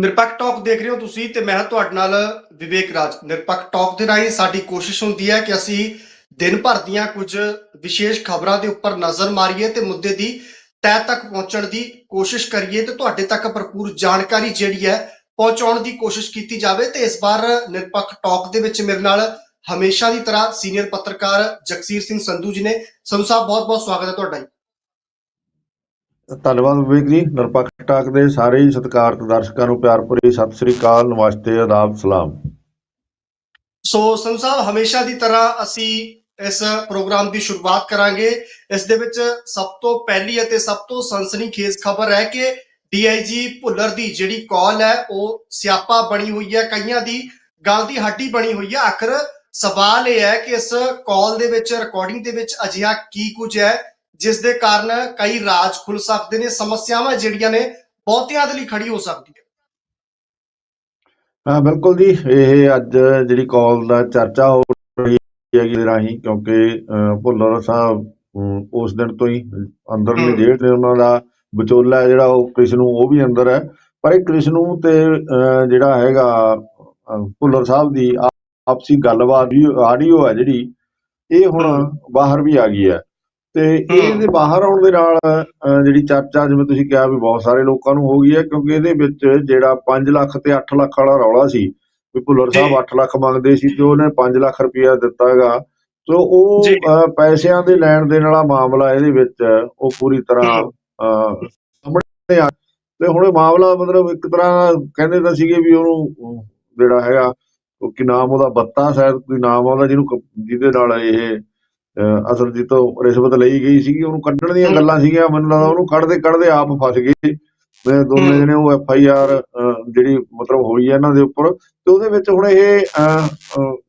ਨਿਰਪੱਖ ਟਾਕ ਦੇਖ ਰਹੇ ਹੋ ਤੁਸੀਂ ਤੇ ਮੈਂ ਤੁਹਾਡੇ ਨਾਲ ਵਿਵੇਕ ਰਾਜ। ਨਿਰਪੱਖ ਟਾਕ ਦੇ ਰਾਹੀਂ ਸਾਡੀ ਕੋਸ਼ਿਸ਼ ਹੁੰਦੀ ਹੈ ਕਿ ਅਸੀਂ ਦਿਨ ਭਰ ਦੀਆਂ ਕੁਝ ਵਿਸ਼ੇਸ਼ ਖਬਰਾਂ ਦੇ ਉੱਪਰ ਨਜ਼ਰ ਮਾਰੀਏ ਤੇ ਮੁੱਦੇ ਦੀ ਤਹਿ ਤੱਕ ਪਹੁੰਚਣ ਦੀ ਕੋਸ਼ਿਸ਼ ਕਰੀਏ ਤੇ ਤੁਹਾਡੇ ਤੱਕ ਭਰਪੂਰ ਜਾਣਕਾਰੀ ਜਿਹੜੀ ਹੈ ਪਹੁੰਚਾਉਣ ਦੀ ਕੋਸ਼ਿਸ਼ ਕੀਤੀ ਜਾਵੇ ਤੇ ਇਸ ਵਾਰ ਨਿਰਪੱਖ ਟਾਕ ਦੇ ਵਿੱਚ ਮੇਰੇ ਨਾਲ ਹਮੇਸ਼ਾ ਦੀ ਤਰ੍ਹਾਂ ਸੀਨੀਅਰ ਪੱਤਰਕਾਰ ਜਗਸੀਰ ਸਿੰਘ ਸੰਧੂ ਜੀ ਨੇ। ਸੰਧੂ ਸਾਹਿਬ ਬਹੁਤ ਬਹੁਤ ਸਵਾਗਤ ਹੈ ਤੁਹਾਡਾ ਜੀ। ਧੰਨਵਾਦ ਵਿਵੇਕ ਜੀ। ਨਿਰਪੱਖ ਟਾਕ ਦੇ ਸਾਰੇ ਹੀ ਸਤਿਕਾਰਤ ਦਰਸ਼ਕਾਂ ਨੂੰ ਪਿਆਰ ਭਰੀ ਸਤਿ ਸ੍ਰੀ ਅਕਾਲ। ਨਮਸਤੇ, ਆਦਾਬ, ਸਲਾਮ। ਸੋ ਸੰਧੂ ਸਾਹਿਬ, ਹਮੇਸ਼ਾ ਦੀ ਤਰ੍ਹਾਂ ਅਸੀਂ ਇਸ ਪ੍ਰੋਗਰਾਮ ਦੀ ਸ਼ੁਰੂਆਤ ਕਰਾਂਗੇ। ਇਸ ਦੇ ਵਿੱਚ ਸਭ ਤੋਂ ਪਹਿਲੀ ਅਤੇ ਸਭ ਤੋਂ ਸਨਸਨੀਖੇਜ਼ ਖਬਰ ਹੈ ਕਿ ਡੀਆਈਜੀ ਭੁੱਲਰ ਦੀ ਜਿਹੜੀ ਕਾਲ ਹੈ, ਉਹ ਸਿਆਪਾ ਬਣੀ ਹੋਈ ਹੈ। ਕਈਆਂ ਦੀ ਗੱਲ ਦੀ ਹੱਡੀ ਬਣੀ ਹੋਈ ਹੈ। ਆਖਰ ਸਵਾਲ ਇਹ ਹੈ ਕਿ ਇਸ ਕਾਲ ਦੇ ਵਿੱਚ ਰਿਕਾਰਡਿੰਗ ਦੇ ਵਿੱਚ ਅਜਿਹਾ ਕੀ ਕੁਝ ਹੈ? ਜਿਸ ਦੇ ਕਾਰਨ ਕਈ ਰਾਜ ਖੁੱਲ ਸਕਦੇ ਨੇ ਸਮੱਸਿਆਵਾਂ ਜਿਹੜੀਆਂ ਨੇ ਬਹੁਤਿਆਂ ਦੇ ਲਈ ਖੜੀ ਹੋ ਸਕਦੀ ਹੈ ਹਾਂ ਬਿਲਕੁਲ ਜੀ ਇਹ ਅੱਜ ਜਿਹੜੀ ਕਾਲ ਦਾ ਚਰਚਾ ਹੋ ਰਹੀ ਹੈਗੀ ਰਾਹੀਂ ਕਿਉਂਕਿ ਭੁੱਲਰ ਸਾਹਿਬ ਉਸ ਦਿਨ ਤੋਂ ਹੀ ਅੰਦਰਲੀ। ਜੇਲ੍ਹ ਨੇ ਉਹਨਾਂ ਦਾ ਵਿਚੋਲਾ ਜਿਹੜਾ ਉਹ ਕ੍ਰਿਸ਼ਨੂ ਉਹ ਵੀ ਅੰਦਰ ਹੈ ਪਰ ਇਹ ਕ੍ਰਿਸ਼ਨੂ ਤੇ ਅਹ, ਜਿਹੜਾ ਹੈਗਾ ਭੁੱਲਰ ਸਾਹਿਬ ਦੀ ਆਪਸੀ ਗੱਲਬਾਤ ਵੀ ਆਡੀਓ ਹੈ ਜਿਹੜੀ ਇਹ ਹੁਣ। ਬਾਹਰ ਵੀ ਆ ਗਈ ਹੈ ਤੇ। ਇਹਦੇ ਬਾਹਰ ਆਉਣ ਦੇ ਨਾਲ ਜਿਹੜੀ ਚਰਚਾ ਜਿਵੇਂ ਤੁਸੀਂ ਕਿਹਾ ਵੀ ਬਹੁਤ ਸਾਰੇ ਲੋਕਾਂ ਨੂੰ ਹੋ ਗਈ ਹੈ ਕਿਉਂਕਿ ਇਹਦੇ ਵਿੱਚ ਜਿਹੜਾ 5 ਲੱਖ ਤੇ 8 ਲੱਖ ਵਾਲਾ ਰੌਲਾ ਸੀ ਵੀ ਭੁੱਲਰ ਸਾਹਿਬ ਜੀ। 8 ਲੱਖ ਮੰਗਦੇ ਸੀ ਤੇ ਉਹਨੇ 5 ਲੱਖ ਰੁਪਇਆ ਦਿੱਤਾ ਹੈਗਾ ਸੋ ਉਹ ਪੈਸਿਆਂ ਦੇ ਲੈਣ ਦੇਣ ਵਾਲਾ ਮਾਮਲਾ ਇਹਦੇ ਵਿੱਚ ਉਹ ਪੂਰੀ ਤਰ੍ਹਾਂ ਸਾਹਮਣੇ ਆ ਤੇ ਹੁਣ ਇਹ ਮਾਮਲਾ ਮਤਲਬ ਇੱਕ ਤਰ੍ਹਾਂ ਕਹਿੰਦੇ ਤਾਂ ਸੀਗੇ ਵੀ ਉਹਨੂੰ ਜਿਹੜਾ ਹੈਗਾ ਉਹ ਕੀ ਨਾਮ ਉਹਦਾ ਬੱਤਾ ਸ਼ਾਇਦ ਕੋਈ ਨਾਮ ਆਉਂਦਾ ਜਿਹਨੂੰ ਜਿਹਦੇ ਨਾਲ ਇਹ ਅਸਲ ਜੀ ਤੋਂ ਰਿਸ਼ਵਤ ਲਈ ਗਈ ਸੀਗੀ ਉਹਨੂੰ ਕੱਢਣ ਦੀਆਂ। ਗੱਲਾਂ ਸੀਗੀਆਂ ਮੈਨੂੰ ਲੱਗਦਾ ਉਹਨੂੰ ਕੱਢਦੇ ਕੱਢਦੇ ਆਪ ਫਸ ਗਏ ਤੇ ਦੋਨੇ। ਜਣੇ ਉਹ ਐਫ ਆਈ ਆਰ ਜਿਹੜੀ ਮਤਲਬ ਹੋਈ ਹੈ ਇਹਨਾਂ ਦੇ ਉੱਪਰ ਤੇ ਉਹਦੇ ਵਿੱਚ ਹੁਣ ਇਹ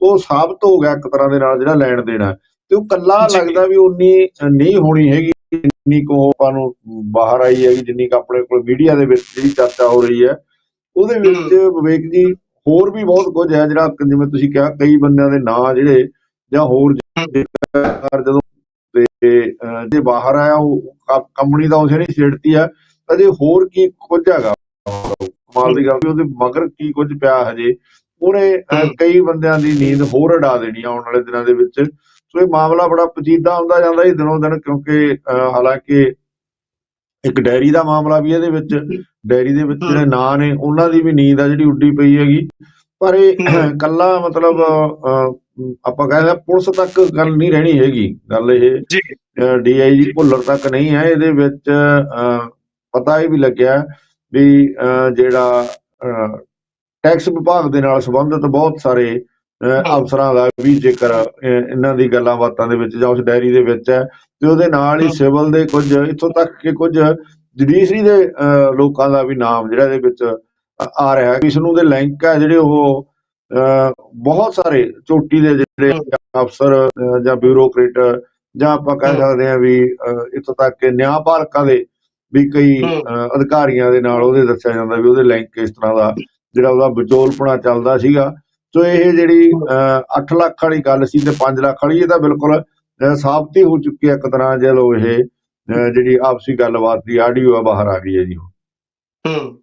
ਉਹ ਸਾਬਤ ਹੋ ਗਿਆ ਇੱਕ ਤਰ੍ਹਾਂ ਦੇ ਨਾਲ ਜਿਹੜਾ ਲੈਣ ਦੇਣਾ ਤੇ ਉਹ ਕੱਲਾ। ਲੱਗਦਾ ਵੀ ਉਨੀ ਨਹੀਂ ਹੋਣੀ ਹੈਗੀ ਜਿੰਨੀ ਕੋ ਆਪਾਂ ਨੂੰ ਬਾਹਰ ਆਈ ਹੈਗੀ ਜਿੰਨੀ ਕੁ ਆਪਣੇ ਕੋਲ ਮੀਡੀਆ ਦੇ ਵਿੱਚ ਜਿਹੜੀ ਚਰਚਾ ਹੋ ਰਹੀ ਹੈ ਉਹਦੇ ਵਿੱਚ ਵਿਵੇਕ ਜੀ ਹੋਰ ਵੀ ਬਹੁਤ ਕੁਝ ਹੈ ਜਿਹੜਾ ਜਿਵੇਂ ਤੁਸੀਂ ਕਿਹਾ ਕਈ ਬੰਦਿਆਂ ਦੇ ਨਾਂ ਜਿਹੜੇ ਜਾਂ ਹੋਰ ਜਦੋਂ ਜੇ ਬਾਹਰ ਆਇਆ ਉਹ ਕੰਪਨੀ ਦਾ ਉਸੇ ਨੇ ਛੇੜਤੀ ਹੈ ਅਜੇ ਹੋਰ ਕੀ ਕੁਝ ਹੈਗਾ? ਕਮਾਲ ਦੀ ਗੱਲ ਵੀ ਉਹਦੇ ਮਗਰ ਕੀ ਕੁਝ ਪਿਆ ਹਜੇ। ਉਹਨੇ। ਕਈ ਬੰਦਿਆਂ ਦੀ ਨੀਂਦ ਹੋਰ ਉਡਾ ਦੇਣੀ ਆ ਆਉਣ ਵਾਲੇ ਦਿਨਾਂ ਦੇ ਵਿੱਚ। ਸੋ ਇਹ ਮਾਮਲਾ ਬੜਾ ਪਚੀਦਾ ਹੁੰਦਾ ਜਾਂਦਾ ਜੀ ਦਿਨੋਂ ਦਿਨ ਕਿਉਂਕਿ ਹਾਲਾਂਕਿ ਇੱਕ ਡੈਰੀ ਦਾ ਮਾਮਲਾ ਵੀ ਇਹਦੇ ਵਿੱਚ ਡੈਰੀ ਦੇ ਵਿੱਚ। ਜਿਹੜੇ ਨਾਂ ਨੇ ਉਹਨਾਂ ਦੀ ਵੀ ਨੀਂਦ ਆ ਜਿਹੜੀ ਉੱਡੀ ਪਈ ਹੈਗੀ। ਪਰ ਇਹ। ਕੱਲਾ ਮਤਲਬ ਆਪਾਂ ਕਹਿੰਦੇ ਪੁਲਿਸ ਤੱਕ ਗੱਲ ਨਹੀਂ ਰਹਿਣੀ ਹੈਗੀ। ਗੱਲ ਇਹ ਜੀ। ਡੀਆਈਜੀ ਭੁੱਲਰ ਤੱਕ ਨਹੀਂ ਹੈ। ਇਹਦੇ ਵਿੱਚ ਪਤਾ ਇਹ ਵੀ ਲੱਗਿਆ ਵੀ ਜਿਹੜਾ ਟੈਕਸ ਵਿਭਾਗ ਦੇ ਨਾਲ ਸੰਬੰਧਿਤ ਬਹੁਤ ਸਾਰੇ ਅਫਸਰਾਂ ਦਾ ਵੀ ਜ਼ਿਕਰ ਇਹਨਾਂ ਦੀ ਗੱਲਾਂ ਬਾਤਾਂ ਦੇ ਵਿੱਚ ਜਾਂ ਉਸ ਡਾਇਰੀ ਦੇ ਵਿੱਚ ਹੈ। ਤੇ ਉਹਦੇ ਨਾਲ ਹੀ ਸਿਵਲ ਦੇ ਕੁਝ ਇੱਥੋਂ ਤੱਕ ਕਿ ਕੁਝ ਜੁਡੀਸ਼ਰੀ ਦੇ ਲੋਕਾਂ ਦਾ ਵੀ ਨਾਮ ਜਿਹੜਾ ਇਹਦੇ ਵਿੱਚ ਆ- ਆ ਰਿਹਾ ਹੈ। ਇਸ ਨੂੰ ਦੇ ਲਿੰਕ ਹੈ ਜਿਹੜੇ ਉਹ ਬਹੁਤ ਸਾਰੇ ਚੋਟੀ ਦੇ ਜਿਹੜੇ ਅਫਸਰ ਜਾਂ ਬਿਊਰੋਕਰੇਟ ਜਾਂ ਆਪਾਂ ਕਹਿ। ਸਕਦੇ ਹਾਂ ਵੀ ਇੱਥੋਂ ਤੱਕ ਕਿ ਨਿਆਂਪਾਲਕਾਂ ਦੇ ਵੀ ਕਈ ਅਧਿਕਾਰੀਆਂ ਦੇ ਨਾਲ ਉਹਦੇ ਦੱਸਿਆ ਜਾਂਦਾ ਵੀ ਉਹਦੇ ਲਿੰਕ ਇਸ ਤਰ੍ਹਾਂ ਦਾ ਜਿਹੜਾ ਉਹਦਾ ਵਿਚੋਲਪਣਾ ਚੱਲਦਾ ਸੀਗਾ। ਸੋ ਇਹ ਜਿਹੜੀ 8 ਲੱਖ ਵਾਲੀ ਗੱਲ ਸੀ ਤੇ 5 ਲੱਖ ਵਾਲੀ ਇਹ ਤਾਂ ਬਿਲਕੁਲ ਸਾਬਤ ਹੀ ਹੋ ਚੁੱਕੀ ਹੈ ਇੱਕ ਤਰ੍ਹਾਂ ਜਦੋਂ ਇਹ ਜਿਹੜੀ ਆਪਸੀ ਗੱਲਬਾਤ ਦੀ ਆਡੀਓ ਆ ਬਾਹਰ ਆ ਗਈ ਹੈ ਜੀ ਹਮ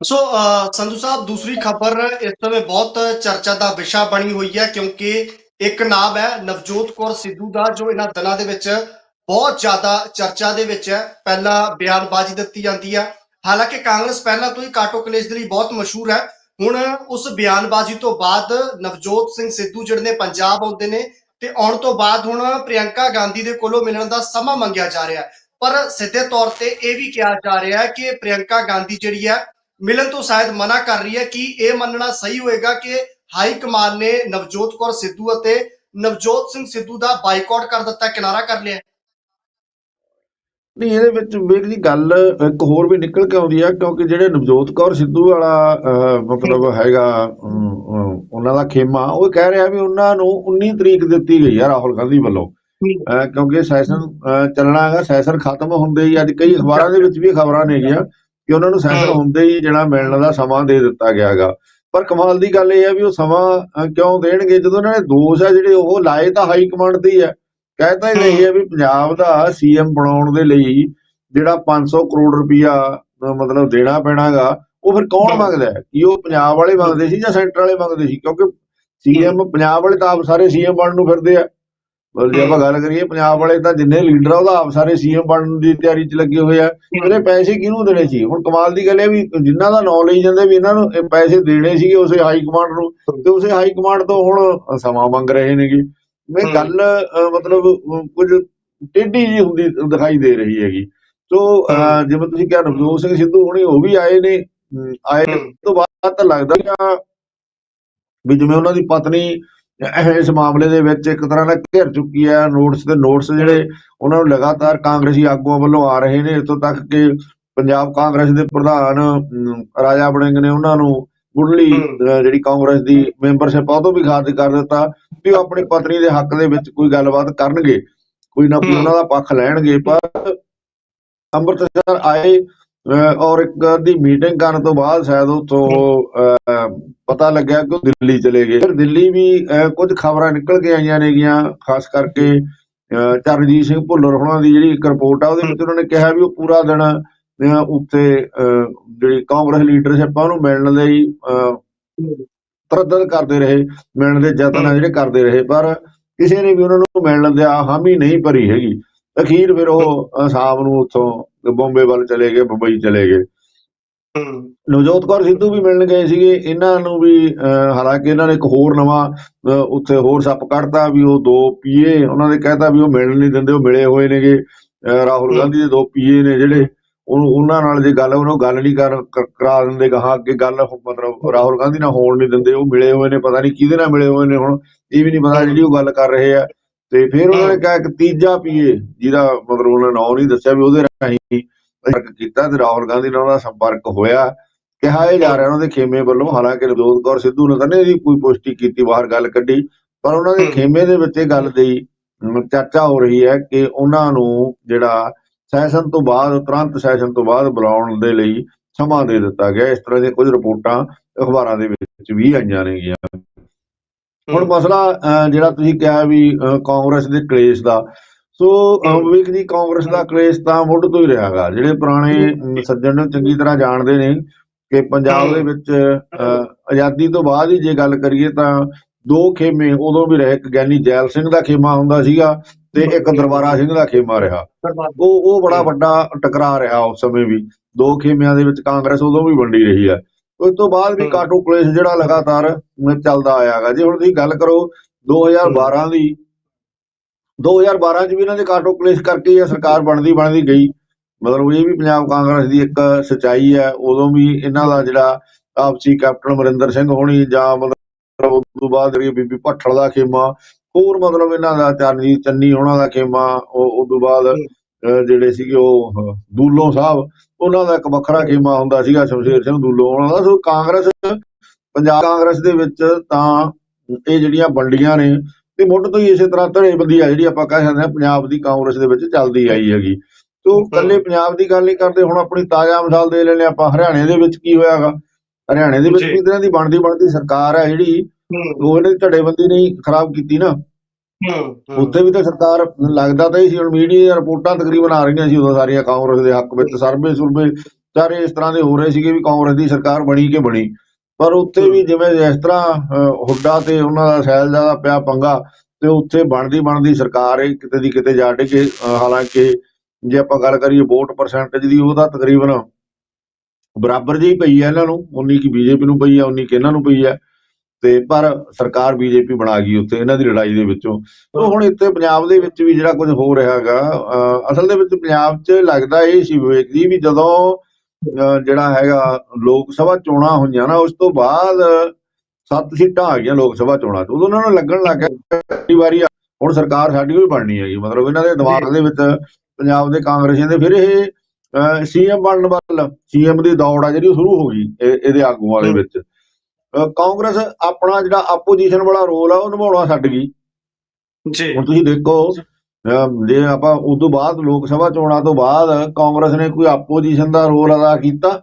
ਸੋ ਅਹ, ਸੰਧੂ ਸਾਹਿਬ ਦੂਸਰੀ ਖਬਰ ਇਸ ਸਮੇਂ ਬਹੁਤ ਚਰਚਾ ਦਾ ਵਿਸ਼ਾ ਬਣੀ ਹੋਈ ਹੈ ਕਿਉਂਕਿ ਇੱਕ ਨਾਮ ਹੈ ਨਵਜੋਤ ਕੌਰ ਸਿੱਧੂ ਦਾ ਜੋ ਇਹਨਾਂ ਦਿਨਾਂ ਦੇ ਵਿੱਚ ਬਹੁਤ ਜ਼ਿਆਦਾ ਚਰਚਾ ਦੇ ਵਿੱਚ ਹੈ। ਪਹਿਲਾਂ ਬਿਆਨਬਾਜ਼ੀ ਦਿੱਤੀ ਜਾਂਦੀ ਹੈ। ਹਾਲਾਂਕਿ ਕਾਂਗਰਸ ਪਹਿਲਾਂ ਤੋਂ ਹੀ ਕਾਟੋ ਕਲੇਸ਼ ਦੇ ਲਈ ਬਹੁਤ ਮਸ਼ਹੂਰ ਹੈ। ਹੁਣ ਉਸ ਬਿਆਨਬਾਜ਼ੀ ਤੋਂ ਬਾਅਦ ਨਵਜੋਤ ਸਿੰਘ ਸਿੱਧੂ ਜਿਹੜੇ ਨੇ ਪੰਜਾਬ ਆਉਂਦੇ ਨੇ ਤੇ ਆਉਣ ਤੋਂ ਬਾਅਦ ਹੁਣ ਪ੍ਰਿਯੰਕਾ ਗਾਂਧੀ ਦੇ ਕੋਲੋਂ ਮਿਲਣ ਦਾ ਸਮਾਂ ਮੰਗਿਆ ਜਾ ਰਿਹਾ ਹੈ। ਪਰ ਸਿੱਧੇ ਤੌਰ ਤੇ ਇਹ ਵੀ ਕਿਹਾ ਜਾ ਰਿਹਾ ਹੈ ਕਿ ਪ੍ਰਿਯੰਕਾ ਗਾਂਧੀ ਜਿਹੜੀ ਹੈ ਮਿਲਣ ਤੋਂ ਸ਼ਾਇਦ ਮਨਾ ਕਰ ਰਹੀ ਹੈ ਕਿ ਇਹ ਮੰਨਣਾ ਸਹੀ ਹੋਏਗਾ ਕਿ ਹਾਈ ਕਮਾਨ ਨੇ ਨਵਜੋਤ ਕੌਰ ਸਿੱਧੂ ਅਤੇ ਨਵਜੋਤ ਸਿੰਘ ਸਿੱਧੂ ਦਾ ਬਾਈਕਾਟ ਕਰ ਦਿੱਤਾ ਕਿਨਾਰਾ ਕਰ ਲਿਆ। ਨਹੀਂ ਇਹਦੇ ਵਿੱਚ ਮੇਰੀ ਦੀ ਗੱਲ ਇੱਕ ਹੋਰ ਵੀ ਨਿਕਲ ਕੇ ਆਉਂਦੀ ਆ ਕਿਉਂਕਿ ਜਿਹੜੇ ਨਵਜੋਤ ਕੌਰ ਸਿੱਧੂ ਵਾਲਾ ਮਤਲਬ ਹੈਗਾ ਉਹਨਾਂ ਦਾ ਖੇਮਾ ਉਹ ਕਹਿ ਰਿਹਾ ਵੀ ਉਹਨਾਂ ਨੂੰ 19 ਤਰੀਕ ਦਿੱਤੀ ਗਈ ਆ ਰਾਹੁਲ ਗਾਂਧੀ ਵੱਲੋਂ। ਕਿਉਂਕਿ ਸੈਸ਼ਨ ਚੱਲਣਾ ਹੈਗਾ ਸੈਸ਼ਨ ਖਤਮ ਹੁੰਦੇ ਹੀ ਅੱਜ ਕਈ ਅਖਬਾਰਾਂ ਦੇ ਵਿੱਚ ਵੀ ਖਬਰਾਂ ਨੇਗੀਆਂ ਕਿ ਉਹਨਾਂ ਨੂੰ ਹਮ। ਹੁੰਦੇ ਹੀ ਜਿਹੜਾ ਮਿਲਣ ਦਾ ਸਮਾਂ ਦੇ ਦਿੱਤਾ ਗਿਆ ਹੈਗਾ। ਪਰ ਕਮਾਲ ਦੀ ਗੱਲ ਇਹ ਹੈ ਵੀ ਉਹ ਸਮਾਂ ਕਿਉਂ ਦੇਣਗੇ? ਜਦੋਂ ਉਹਨਾਂ ਨੇ ਦੋਸ਼ ਆ ਜਿਹੜੇ ਉਹ ਲਾਏ ਤਾਂ ਹਾਈ ਕਮਾਂਡ ਤੇ ਹੀ ਆ ਕਹਿਤਾ ਹੀ ਨਹੀਂ ਹੈ ਵੀ ਪੰਜਾਬ ਦਾ ਸੀਐਮ ਬਣਾਉਣ ਦੇ ਲਈ ਜਿਹੜਾ 500 ਕਰੋੜ ਰੁਪਇਆ ਮਤਲਬ ਦੇਣਾ ਪੈਣਾਗਾ ਉਹ ਫਿਰ ਕੌਣ। ਮੰਗਦਾ ਹੈ? ਕੀ ਉਹ ਪੰਜਾਬ ਵਾਲੇ ਮੰਗਦੇ ਸੀ ਜਾਂ ਸੈਂਟਰ ਵਾਲੇ ਮੰਗਦੇ ਸੀ? ਕਿਉਂਕਿ ਸੀਐਮ ਪੰਜਾਬ ਵਾਲੇ ਤਾਂ ਆਪ ਸਾਰੇ ਸੀਐਮ ਬਣਨ ਨੂੰ ਫਿਰਦੇ ਆ। ਮਤਲਬ ਜੇ ਆਪਾਂ ਗੱਲ ਕਰੀਏ ਪੰਜਾਬ ਵਾਲੇ ਤਾਂ ਜਿੰਨੇ ਲੀਡਰ ਆ ਉਹਦਾ ਆਪ ਸਾਰੇ ਸੀਐਮ ਬਣਨ ਦੀ ਤਿਆਰੀ 'ਚ ਲੱਗੇ ਹੋਏ ਆ। ਇਹਨੇ ਪੈਸੇ ਕਿਹਨੂੰ ਦੇਣੇ ਸੀ? ਹੁਣ ਕਮਾਲ ਦੀ ਗੱਲ ਇਹ ਵੀ ਜਿਨ੍ਹਾਂ ਦਾ ਨਾਂ ਲਈ ਜਾਂਦੇ ਵੀ ਇਹਨਾਂ ਨੂੰ ਇਹ ਪੈਸੇ ਦੇਣੇ ਸੀਗੇ ਉਸੇ ਹਾਈ ਕਮਾਂਡ ਨੂੰ। ਤੇ ਉਸੇ ਹਾਈ ਕਮਾਂਡ ਤੋਂ ਹੁਣ ਸਮਾਂ ਮੰਗ ਰਹੇ ਨੇਗੇ। ਮੈਂ। ਗੱਲ ਮਤਲਬ ਕੁਝ ਟੇਢੀ ਜੀ ਹੁੰਦੀ ਦਿਖਾਈ ਦੇ ਰਹੀ ਹੈਗੀ। ਸੋ। ਜਿਵੇਂ ਤੁਸੀਂ ਕਿਹਾ ਨਵਜੋਤ ਸਿੰਘ ਸਿੱਧੂ ਹੁਣੀ ਉਹ ਵੀ ਆਏ ਨੇ। ਆਏ। ਤੋਂ ਬਾਅਦ ਤਾਂ ਲੱਗਦਾ ਕਿ ਵੀ ਜਿਵੇਂ ਉਹਨਾਂ ਦੀ ਪਤਨੀ ਇਸ ਮਾਮਲੇ ਦੇ ਵਿੱਚ ਇੱਕ ਤਰ੍ਹਾਂ ਨਾਲ ਘਿਰ ਚੁੱਕੀ ਹੈ ਨੋਟਸ ਤੇ ਨੋਟਸ ਜਿਹੜੇ ਉਹਨਾਂ ਨੂੰ ਲਗਾਤਾਰ ਕਾਂਗਰਸੀ ਆਗੂਆਂ ਵੱਲੋਂ ਆ ਰਹੇ ਨੇ ਇੱਥੋਂ ਤੱਕ ਕਿ ਪੰਜਾਬ ਕਾਂਗਰਸ ਦੇ ਪ੍ਰਧਾਨ ਰਾਜਾ ਵੜਿੰਗ ਨੇ ਉਹਨਾਂ ਨੂੰ। ਅਹ, ਜਿਹੜੀ ਕਾਂਗਰਸ ਦੀ ਮੈਂਬਰਸ਼ਿਪ ਆ ਉਹ ਤੋਂ ਵੀ ਖਾਰਜ ਕਰ ਦਿੱਤਾ ਵੀ ਉਹ ਆਪਣੀ ਪਤਨੀ ਦੇ ਹੱਕ ਦੇ ਵਿੱਚ ਕੋਈ ਗੱਲਬਾਤ ਕਰਨਗੇ ਕੋਈ ਨਾ ਕੋਈ। ਉਹਨਾਂ ਦਾ ਪੱਖ ਲੈਣਗੇ ਪਰ ਅੰਮ੍ਰਿਤਸਰ ਆਏ ਔਰ ਇੱਕ ਦੀ ਮੀਟਿੰਗ ਕਰਨ ਤੋਂ ਬਾਅਦ ਸ਼ਾਇਦ ਉੱਥੋਂ ਪਤਾ ਲੱਗਿਆ ਕਿ ਉਹ ਦਿੱਲੀ ਚਲੇ ਗਏ। ਫਿਰ ਦਿੱਲੀ ਵੀ ਅਹ, ਕੁਝ ਖਬਰਾਂ ਨਿਕਲ ਕੇ ਆਈਆਂ ਨੇਗੀਆਂ ਖਾਸ ਕਰਕੇ ਚਰਨਜੀਤ ਸਿੰਘ ਭੁੱਲਰ ਹੋਣਾ ਦੀ ਜਿਹੜੀ ਇੱਕ ਰਿਪੋਰਟ ਆ ਉਹਦੇ ਵਿੱਚ ਉਹਨਾਂ ਨੇ ਕਿਹਾ ਵੀ ਉਹ ਪੂਰਾ ਦਿਨ ਅਹ, ਉੱਥੇ ਅਹ, ਜਿਹੜੀ ਕਾਂਗਰਸ ਲੀਡਰਸ਼ਿਪ ਆ ਉਹਨੂੰ ਮਿਲਣ ਲਈ ਅਹ, ਤਰੱਦਦ ਕਰਦੇ ਰਹੇ ਮਿਲਣ ਦੇ ਯਤਨ ਆ ਜਿਹੜੇ ਕਰਦੇ ਰਹੇ। ਪਰ ਕਿਸੇ ਨੇ ਵੀ ਉਹਨਾਂ ਨੂੰ ਮਿਲਣ ਦੇ ਹਾਮੀ ਨਹੀਂ ਭਰੀ ਹੈਗੀ। ਅਖੀਰ ਫਿਰ ਉਹ ਅਹ, ਸ਼ਾਮ ਨੂੰ ਉੱਥੋਂ ਬੰਬੇ ਵੱਲ ਚਲੇ ਗਏ ਬੰਬਈ ਚਲੇ ਗਏ। ਨਵਜੋਤ ਕੌਰ ਸਿੱਧੂ ਵੀ ਮਿਲਣ ਗਏ ਸੀਗੇ। ਇਹਨਾਂ ਨੂੰ ਵੀ ਹਾਲਾਂਕਿ ਇਹਨਾਂ ਨੇ ਇੱਕ ਹੋਰ ਨਵਾਂ ਉੱਥੇ ਹੋਰ ਸੱਪ ਕੱਢਤਾ ਵੀ ਉਹ ਦੋ ਪੀਏ ਉਹਨਾਂ ਨੇ ਕਹਿਤਾ ਵੀ ਉਹ ਮਿਲਣ ਨਹੀਂ ਦਿੰਦੇ ਉਹ ਮਿਲੇ ਹੋਏ ਨੇਗੇ। ਰਾਹੁਲ। ਗਾਂਧੀ ਦੇ ਦੋ ਪੀਏ ਨੇ ਜਿਹੜੇ ਉਹਨੂੰ ਨਾਲ ਜੇ ਗੱਲ ਉਹਨੂੰ ਗੱਲ ਨਹੀਂ ਕਰ ਕਰ- ਕਰਾ ਦਿੰਦੇ ਗਾਹਾਂ ਅੱਗੇ ਗੱਲ ਮਤਲਬ ਰਾਹੁਲ ਗਾਂਧੀ ਨਾਲ ਹੋਣ ਨਹੀਂ ਦਿੰਦੇ ਉਹ ਮਿਲੇ ਹੋਏ ਨੇ ਪਤਾ ਨਹੀਂ ਕਿਹਦੇ ਨਾਲ ਮਿਲੇ ਹੋਏ ਨੇ ਹੁਣ ਇਹ ਵੀ ਨਹੀਂ ਪਤਾ ਜਿਹੜੀ ਉਹ ਗੱਲ ਕਰ ਰਹੇ ਆ। ਤੇ ਫਿਰ ਉਹਨਾਂ ਨੇ ਕਿਹਾ ਇੱਕ ਤੀਜਾ ਪੀਏ ਜਿਹਦਾ ਮਤਲਬ ਉਹਨਾਂ ਨੇ ਨਾਂ ਨਹੀਂ ਦੱਸਿਆ ਵੀ ਉਹਦੇ ਰਾਹੀਂ ਸੰਪਰਕ ਕੀਤਾ ਤੇ ਰਾਹੁਲ ਗਾਂਧੀ ਨਾਲ ਉਹਦਾ ਸੰਪਰਕ ਹੋਇਆ। ਕਿਹਾ ਇਹ ਜਾ ਰਿਹਾ ਉਹਨਾਂ ਦੇ ਖੇਮੇ ਵੱਲੋਂ ਹਾਲਾਂਕਿ ਕੌਰ ਸਿੱਧੂ ਨੇ ਨਹੀਂ ਇਹਦੀ ਕੋਈ ਪੁਸ਼ਟੀ ਕੀਤੀ ਬਾਹਰ ਗੱਲ ਕੱਢੀ ਪਰ ਉਹਨਾਂ ਦੇ। ਖੇਮੇ ਦੇ ਵਿੱਚ ਇਹ ਗੱਲ ਦੀ ਚਰਚਾ ਹੋ ਰਹੀ ਹੈ ਕਿ ਉਹਨਾਂ ਨੂੰ ਜਿਹੜਾ ਸੈਸ਼ਨ ਤੋਂ ਬਾਅਦ ਤੁਰੰਤ ਸੈਸ਼ਨ ਤੋਂ ਬਾਅਦ ਬੁਲਾਉਣ ਦੇ ਲਈ ਸਮਾਂ ਦੇ ਦਿੱਤਾ ਗਿਆ। ਇਸ ਤਰ੍ਹਾਂ ਦੀਆਂ ਕੁਝ ਰਿਪੋਰਟਾਂ ਅਖਬਾਰਾਂ ਦੇ ਵਿੱਚ ਵੀ ਆਈਆਂ ਨੇਗੀਆਂ ਹੁਣ ਮਸਲਾ ਜਿਹੜਾ ਤੁਸੀਂ ਕਿਹਾ ਵੀ ਕਾਂਗਰਸ ਦੇ ਕਲੇਸ਼ ਦਾ। ਸੋ। ਵਿਵੇਕ ਜੀ ਕਾਂਗਰਸ ਦਾ ਕਲੇਸ਼ ਤਾਂ ਮੁੱਢ ਤੋਂ ਹੀ ਰਿਹਾਗਾ ਜਿਹੜੇ ਪੁਰਾਣੇ ਸੱਜਣ ਨੂੰ ਚੰਗੀ ਤਰ੍ਹਾਂ ਜਾਣਦੇ ਨੇ ਕਿ ਪੰਜਾਬ ਦੇ। ਵਿੱਚ ਆਜ਼ਾਦੀ ਤੋਂ ਬਾਅਦ ਹੀ ਜੇ ਗੱਲ ਕਰੀਏ ਤਾਂ ਦੋ ਖੇਮੇ ਉਦੋਂ ਵੀ ਰਹੇ। ਇੱਕ ਗਿਆਨੀ ਜੈਲ ਸਿੰਘ ਦਾ ਖੇਮਾ ਹੁੰਦਾ ਸੀਗਾ ਤੇ ਇੱਕ ਦਰਬਾਰਾ ਸਿੰਘ ਦਾ ਖੇਮਾ ਰਿਹਾ। ਉਹ ਉਹ ਬੜਾ। ਵੱਡਾ ਟਕਰਾਅ ਰਿਹਾ ਉਸ ਸਮੇਂ ਵੀ। ਦੋ ਖੇਮਿਆਂ ਦੇ ਵਿੱਚ ਕਾਂਗਰਸ ਉਦੋਂ ਵੀ ਵੰਡੀ ਰਹੀ ਹੈ। ਉਸ ਤੋਂ ਬਾਅਦ ਵੀ। ਕਾਟੋ ਕਲੇਸ਼ ਜਿਹੜਾ ਲਗਾਤਾਰ ਚੱਲਦਾ ਆਇਆਗਾ। ਜੇ ਹੁਣ ਤੁਸੀਂ ਗੱਲ ਕਰੋ 2012 ਦੀ 2012 ਚ ਵੀ ਇਹਨਾਂ ਦੇ ਕਾਟੋ ਕਲੇਸ਼ ਕਰਕੇ ਇਹ ਸਰਕਾਰ ਬਣਦੀ ਬਣਦੀ ਗਈ। ਮਤਲਬ ਇਹ ਵੀ ਪੰਜਾਬ ਕਾਂਗਰਸ ਦੀ ਇੱਕ ਸਚਾਈ ਹੈ। ਉਦੋਂ ਵੀ ਇਹਨਾਂ ਦਾ ਜਿਹੜਾ ਆਪਸੀ ਕੈਪਟਨ ਅਮਰਿੰਦਰ ਸਿੰਘ ਹੋਣੀ ਜਾਂ ਮਤਲਬ ਉਸ ਤੋਂ ਬਾਅਦ ਜਿਹੜੀ ਬੀਬੀ ਭੱਠਲ ਦਾ ਖੇਮਾ ਹੋਰ ਮਤਲਬ ਇਹਨਾਂ ਦਾ ਚਰਨਜੀਤ ਚੰਨੀ ਹੋਣਾ ਦਾ ਖੇਮਾ ਉਹ ਉਸ ਤੋਂ ਬਾਅਦ ਜਿਹੜੇ ਸੀਗੇ ਉਹ ਦੂਲੋਂ ਸਾਹਿਬ ਉਹਨਾਂ ਦਾ ਇੱਕ ਵੱਖਰਾ ਖੇਮਾ ਹੁੰਦਾ ਸੀਗਾ ਸ਼ਮਸ਼ੇਰ ਸਿੰਘ ਦੂਲੋਂ ਉਹਨਾਂ ਦਾ। ਸੋ ਕਾਂਗਰਸ ਪੰਜਾਬ ਕਾਂਗਰਸ ਦੇ ਵਿੱਚ ਤਾਂ ਇਹ ਜਿਹੜੀਆਂ ਵੰਡੀਆਂ ਨੇ ਤੇ ਮੁੱਢ ਤੋਂ ਹੀ ਇਸੇ ਤਰ੍ਹਾਂ ਧੜੇਬੰਦੀ ਆ ਜਿਹੜੀ ਆਪਾਂ ਕਹਿ ਸਕਦੇ ਹਾਂ ਪੰਜਾਬ ਦੀ ਕਾਂਗਰਸ ਦੇ ਵਿੱਚ ਚੱਲਦੀ ਆਈ ਹੈਗੀ। ਤੋ ਕੱਲੇ ਪੰਜਾਬ ਦੀ ਗੱਲ ਨਹੀਂ ਕਰਦੇ ਹੁਣ ਆਪਣੀ ਤਾਜ਼ਾ ਮਿਸਾਲ ਦੇ ਲੈਣੇ ਆਪਾਂ ਹਰਿਆਣੇ ਦੇ ਵਿੱਚ ਕੀ ਹੋਇਆਗਾ? ਹਰਿਆਣੇ ਦੇ ਵਿੱਚ। ਵੀ ਦੀ ਬਣਦੀ ਬਣਦੀ ਸਰਕਾਰ ਹੈ ਜਿਹੜੀ ਉਹ ਇਹਨੇ ਧੜੇਬੰਦੀ ਨਹੀਂ ਖਰਾਬ ਕੀਤੀ ਨਾ। ਉੱਥੇ ਵੀ ਤਾਂ ਸਰਕਾਰ ਲੱਗਦਾ ਤਾਂ ਹੀ ਸੀ ਹੁਣ ਮੀਡੀਆ ਰਿਪੋਰਟਾਂ ਤਕਰੀਬਨ ਆ ਰਹੀਆਂ ਸੀ ਉਦੋਂ ਸਾਰੀਆਂ ਕਾਂਗਰਸ ਦੇ ਹੱਕ ਵਿੱਚ ਸਰਵੇ ਸੁਰਵੇ ਸਾਰੇ ਇਸ ਤਰ੍ਹਾਂ ਦੇ ਹੋ ਰਹੇ ਸੀਗੇ ਵੀ ਕਾਂਗਰਸ ਦੀ ਸਰਕਾਰ ਬਣੀ ਕਿ ਬਣੀ। ਪਰ ਉੱਥੇ ਵੀ ਜਿਵੇਂ ਇਸ ਤਰ੍ਹਾਂ ਹੁੱਡਾ ਤੇ ਉਹਨਾਂ ਦਾ ਸੈਲਜਾ ਦਾ ਪਿਆ ਪੰਗਾ ਤੇ ਉੱਥੇ ਬਣਦੀ ਬਣਦੀ ਸਰਕਾਰ ਇਹ ਕਿਤੇ ਦੀ ਕਿਤੇ ਜਾ ਟਿਕੇ ਅਹ, ਹਾਲਾਂਕਿ ਜੇ ਆਪਾਂ ਗੱਲ ਕਰੀਏ ਵੋਟ ਪਰਸੈਂਟੇਜ ਦੀ ਉਹਦਾ ਤਕਰੀਬਨ ਬਰਾਬਰ ਜਿਹੀ ਪਈ ਹੈ ਇਹਨਾਂ ਨੂੰ ਉਨੀ ਕੀ ਬੀਜੇਪੀ ਨੂੰ ਪਈ ਹੈ ਉਨੀ ਕਿ ਇਹਨਾਂ ਨੂੰ ਪਈ ਹੈ ਤੇ ਪਰ ਸਰਕਾਰ ਬੀਜੇਪੀ ਬਣਾ ਗਈ ਉੱਥੇ ਇਹਨਾਂ ਦੀ ਲੜਾਈ ਦੇ ਵਿੱਚੋਂ। ਸੋ ਹੁਣ ਇੱਥੇ ਪੰਜਾਬ ਦੇ ਵਿੱਚ ਵੀ ਜਿਹੜਾ ਕੁਝ ਹੋ ਰਿਹਾ ਹੈਗਾ ਅਹ ਅਸਲ ਦੇ ਵਿੱਚ ਪੰਜਾਬ 'ਚ ਲੱਗਦਾ ਇਹ ਸੀ ਵਿਵੇਕ ਜੀ ਵੀ ਜਦੋਂ ਜਿਹੜਾ ਹੈਗਾ ਲੋਕ ਸਭਾ ਚੋਣਾਂ ਹੋਈਆਂ ਨਾ ਉਸ ਤੋਂ ਬਾਅਦ ਸੱਤ ਸੀਟਾਂ ਆ ਗਈਆਂ ਲੋਕ ਸਭਾ ਚੋਣਾਂ 'ਚ। ਉਦੋਂ ਉਹਨਾਂ ਨੂੰ ਲੱਗਣ ਲੱਗ ਗਿਆ ਕਈ ਵਾਰੀ ਹੁਣ ਸਰਕਾਰ ਸਾਡੀ ਵੀ ਬਣਨੀ ਹੈਗੀ ਮਤਲਬ ਇਹਨਾਂ ਦੇ ਦਿਮਾਗ ਦੇ ਵਿੱਚ ਪੰਜਾਬ ਦੇ ਕਾਂਗਰਸੀਆਂ ਦੇ ਫਿਰ ਇਹ ਸੀਐਮ ਬਣਨ ਵੱਲ ਸੀਐਮ ਦੀ ਦੌੜ ਆ ਜਿਹੜੀ ਉਹ ਸ਼ੁਰੂ ਹੋ ਗਈ ਇਹ- ਇਹਦੇ ਆਗੂਆਂ ਦੇ ਹਮ। ਵਿੱਚ। ਕਾਂਗਰਸ ਆਪਣਾ ਜਿਹੜਾ ਆਪੋਜੀਸ਼ਨ ਵਾਲਾ ਰੋਲ ਆ ਉਹ ਨਿਭਾਉਣਾ ਛੱਡ ਗਈ ਜੀ ਹੁਣ ਤੁਸੀਂ ਦੇਖੋ ਜੇ ਆਪਾਂ ਉਸ ਤੋਂ ਬਾਅਦ ਲੋਕ ਸਭਾ ਚੋਣਾਂ ਤੋਂ ਬਾਅਦ ਕਾਂਗਰਸ ਨੇ ਕੋਈ ਆਪੋਜੀਸ਼ਨ ਦਾ ਰੋਲ ਅਦਾ ਕੀਤਾ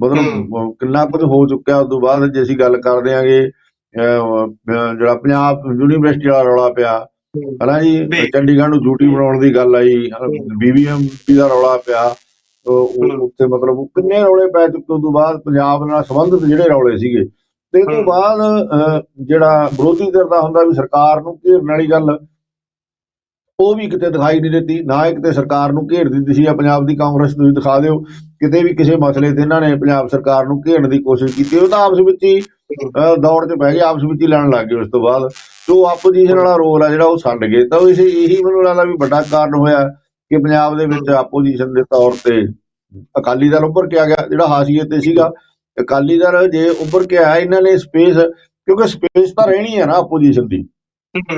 ਮਤਲਬ ਕਿੰਨਾ ਕੁਝ ਹੋ ਚੁੱਕਿਆ ਉਸ ਤੋਂ ਬਾਅਦ ਜੇ ਅਸੀਂ ਗੱਲ ਕਰਦੇ ਆਂਗੇ ਜਿਹੜਾ ਪੰਜਾਬ ਯੂਨੀਵਰਸਿਟੀ ਵਾਲਾ ਰੌਲਾ ਪਿਆ ਹਨਾ ਜੀ। ਚੰਡੀਗੜ੍ਹ ਨੂੰ ਡਿਊਟੀ ਬਣਾਉਣ ਦੀ ਗੱਲ ਆਈ ਬੀਬੀਐਮ ਦਾ ਰੌਲਾ ਪਿਆ। ਉੱਥੇ ਮਤਲਬ ਕਿੰਨੇ ਰੌਲੇ ਪੈ ਚੁੱਕੇ ਉਸ ਤੋਂ ਬਾਅਦ ਪੰਜਾਬ ਨਾਲ ਸੰਬੰਧਿਤ ਜਿਹੜੇ ਰੌਲੇ ਸੀਗੇ ਤੇ ਤੋਂ। ਬਾਅਦ ਜਿਹੜਾ ਵਿਰੋਧੀ ਧਿਰ ਦਾ ਹੁੰਦਾ ਵੀ ਸਰਕਾਰ ਨੂੰ ਘੇਰਨ ਵਾਲੀ ਗੱਲ ਉਹ ਵੀ ਕਿਤੇ ਦਿਖਾਈ ਨਹੀਂ ਦਿੱਤੀ ਨਾ ਹੀ ਕਿਤੇ ਸਰਕਾਰ ਨੂੰ ਘੇਰ ਦਿੱਤੀ ਸੀ ਆ ਪੰਜਾਬ ਦੀ ਕਾਂਗਰਸ ਤੁਸੀਂ ਦਿਖਾ ਦਿਓ ਕਿਤੇ ਵੀ ਕਿਸੇ ਮਸਲੇ ਤੇ ਇਹਨਾਂ ਨੇ ਪੰਜਾਬ ਸਰਕਾਰ ਨੂੰ ਘੇਰਨ ਦੀ ਕੋਸ਼ਿਸ਼ ਕੀਤੀ ਉਹ ਤਾਂ ਆਪਸ ਵਿੱਚ ਹੀ ਦੌੜ 'ਚ ਪੈ ਗਏ ਆਪਸ ਵਿੱਚ ਹੀ ਲੜਨ ਲੱਗ ਗਏ ਉਸ ਤੋਂ ਬਾਅਦ। ਜੋ ਆਪੋਜੀਸ਼ਨ ਵਾਲਾ ਰੋਲ ਆ ਜਿਹੜਾ ਉਹ ਛੱਡ ਗਏ। ਤਾਂ ਇਸੇ ਇਹੀ ਮੈਨੂੰ ਲੱਗਦਾ ਵੀ ਵੱਡਾ ਕਾਰਨ ਹੋਇਆ ਕਿ ਪੰਜਾਬ ਦੇ ਵਿੱਚ ਆਪੋਜੀਸ਼ਨ ਦੇ ਤੌਰ ਤੇ ਅਕਾਲੀ ਦਲ ਉੱਭਰ ਕੇ ਆ ਗਿਆ ਜਿਹੜਾ ਹਾਸੀਏ ਤੇ ਸੀਗਾ। ਅਕਾਲੀ ਦਲ ਜੇ ਉੱਭਰ ਕੇ ਆਇਆ ਇਹਨਾਂ ਨੇ ਸਪੇਸ ਕਿਉਂਕਿ ਸਪੇਸ ਤਾਂ ਰਹਿਣੀ ਹੈ ਨਾ ਆਪੋਜੀਸ਼ਨ ਦੀ।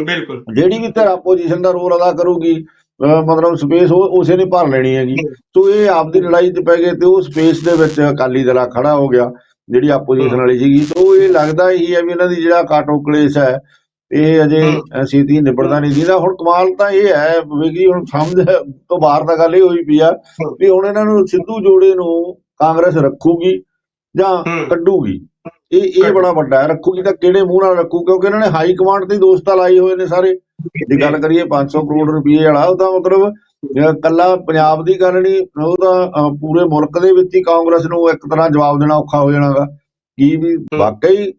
ਬਿਲਕੁਲ। ਜਿਹੜੀ ਵੀ ਧਿਰ ਆਪੋਜੀਸ਼ਨ ਦਾ ਰੋਲ ਅਦਾ ਕਰੂਗੀ ਮਤਲਬ ਸਪੇਸ ਉਹ ਉਸੇ ਨੇ ਭਰ ਲੈਣੀ ਹੈਗੀ। ਸੋ ਇਹ ਆਪਦੀ ਲੜਾਈ 'ਚ ਪੈ ਗਏ ਤੇ ਉਹ ਸਪੇਸ ਦੇ ਵਿੱਚ ਅਕਾਲੀ ਦਲ ਆ ਖੜਾ ਹੋ ਗਿਆ ਜਿਹੜੀ ਆਪੋਜੀਸ਼ਨ ਵਾਲੀ ਸੀਗੀ। ਸੋ ਇਹ ਲੱਗਦਾ ਹੀ ਹੈ ਵੀ ਇਹਨਾਂ ਦੀ ਜਿਹੜਾ ਕਾਟੋ ਕਲੇਸ਼ ਹੈ ਇਹ ਅਜੇ ਛੇਤੀ ਨਿਬੜਦਾ ਨਹੀਂ ਦੀਦਾ ਹੁਣ ਕਮਾਲ ਤਾਂ ਇਹ ਹੈ ਵੀ ਕਿ ਹੁਣ ਸਮਝ ਤੋਂ ਬਾਹਰ ਦਾ ਗੱਲ ਇਹ ਹੋਈ ਪਈ ਆ ਵੀ ਹੁਣ ਇਹਨਾਂ ਨੂੰ ਸਿੱਧੂ ਜੋੜੇ ਨੂੰ ਕਾਂਗਰਸ ਰੱਖੂਗੀ। ਜਾਂ। ਕੱਢੂਗੀ। ਇਹ ਇਹ ਬੜਾ ਵੱਡਾ ਹੈ। ਰੱਖੂਗੀ ਤਾਂ ਕਿਹੜੇ ਮੂੰਹ ਨਾਲ ਰੱਖੂ? ਕਿਉਂਕਿ ਇਹਨਾਂ ਨੇ ਹਾਈ ਕਮਾਂਡ ਤੇ ਦੋਸਤਾਂ ਲਾਏ ਹੋਏ ਨੇ ਸਾਰੇ। ਜੇ ਗੱਲ ਕਰੀਏ 500 ਕਰੋੜ ਰੁਪਏ ਵਾਲਾ ਉਹ ਤਾਂ ਮਤਲਬ ਕੱਲਾ ਪੰਜਾਬ ਦੀ ਗੱਲ ਨਹੀਂ ਉਹ ਤਾਂ ਪੂਰੇ ਮੁਲਕ ਦੇ ਵਿੱਚ ਹੀ ਕਾਂਗਰਸ ਨੂੰ ਇੱਕ ਤਰ੍ਹਾਂ ਜਵਾਬ ਦੇਣਾ ਔਖਾ ਹੋ ਜਾਣਾਗਾ। ਕੀ ਵੀ ਵਾਕਈ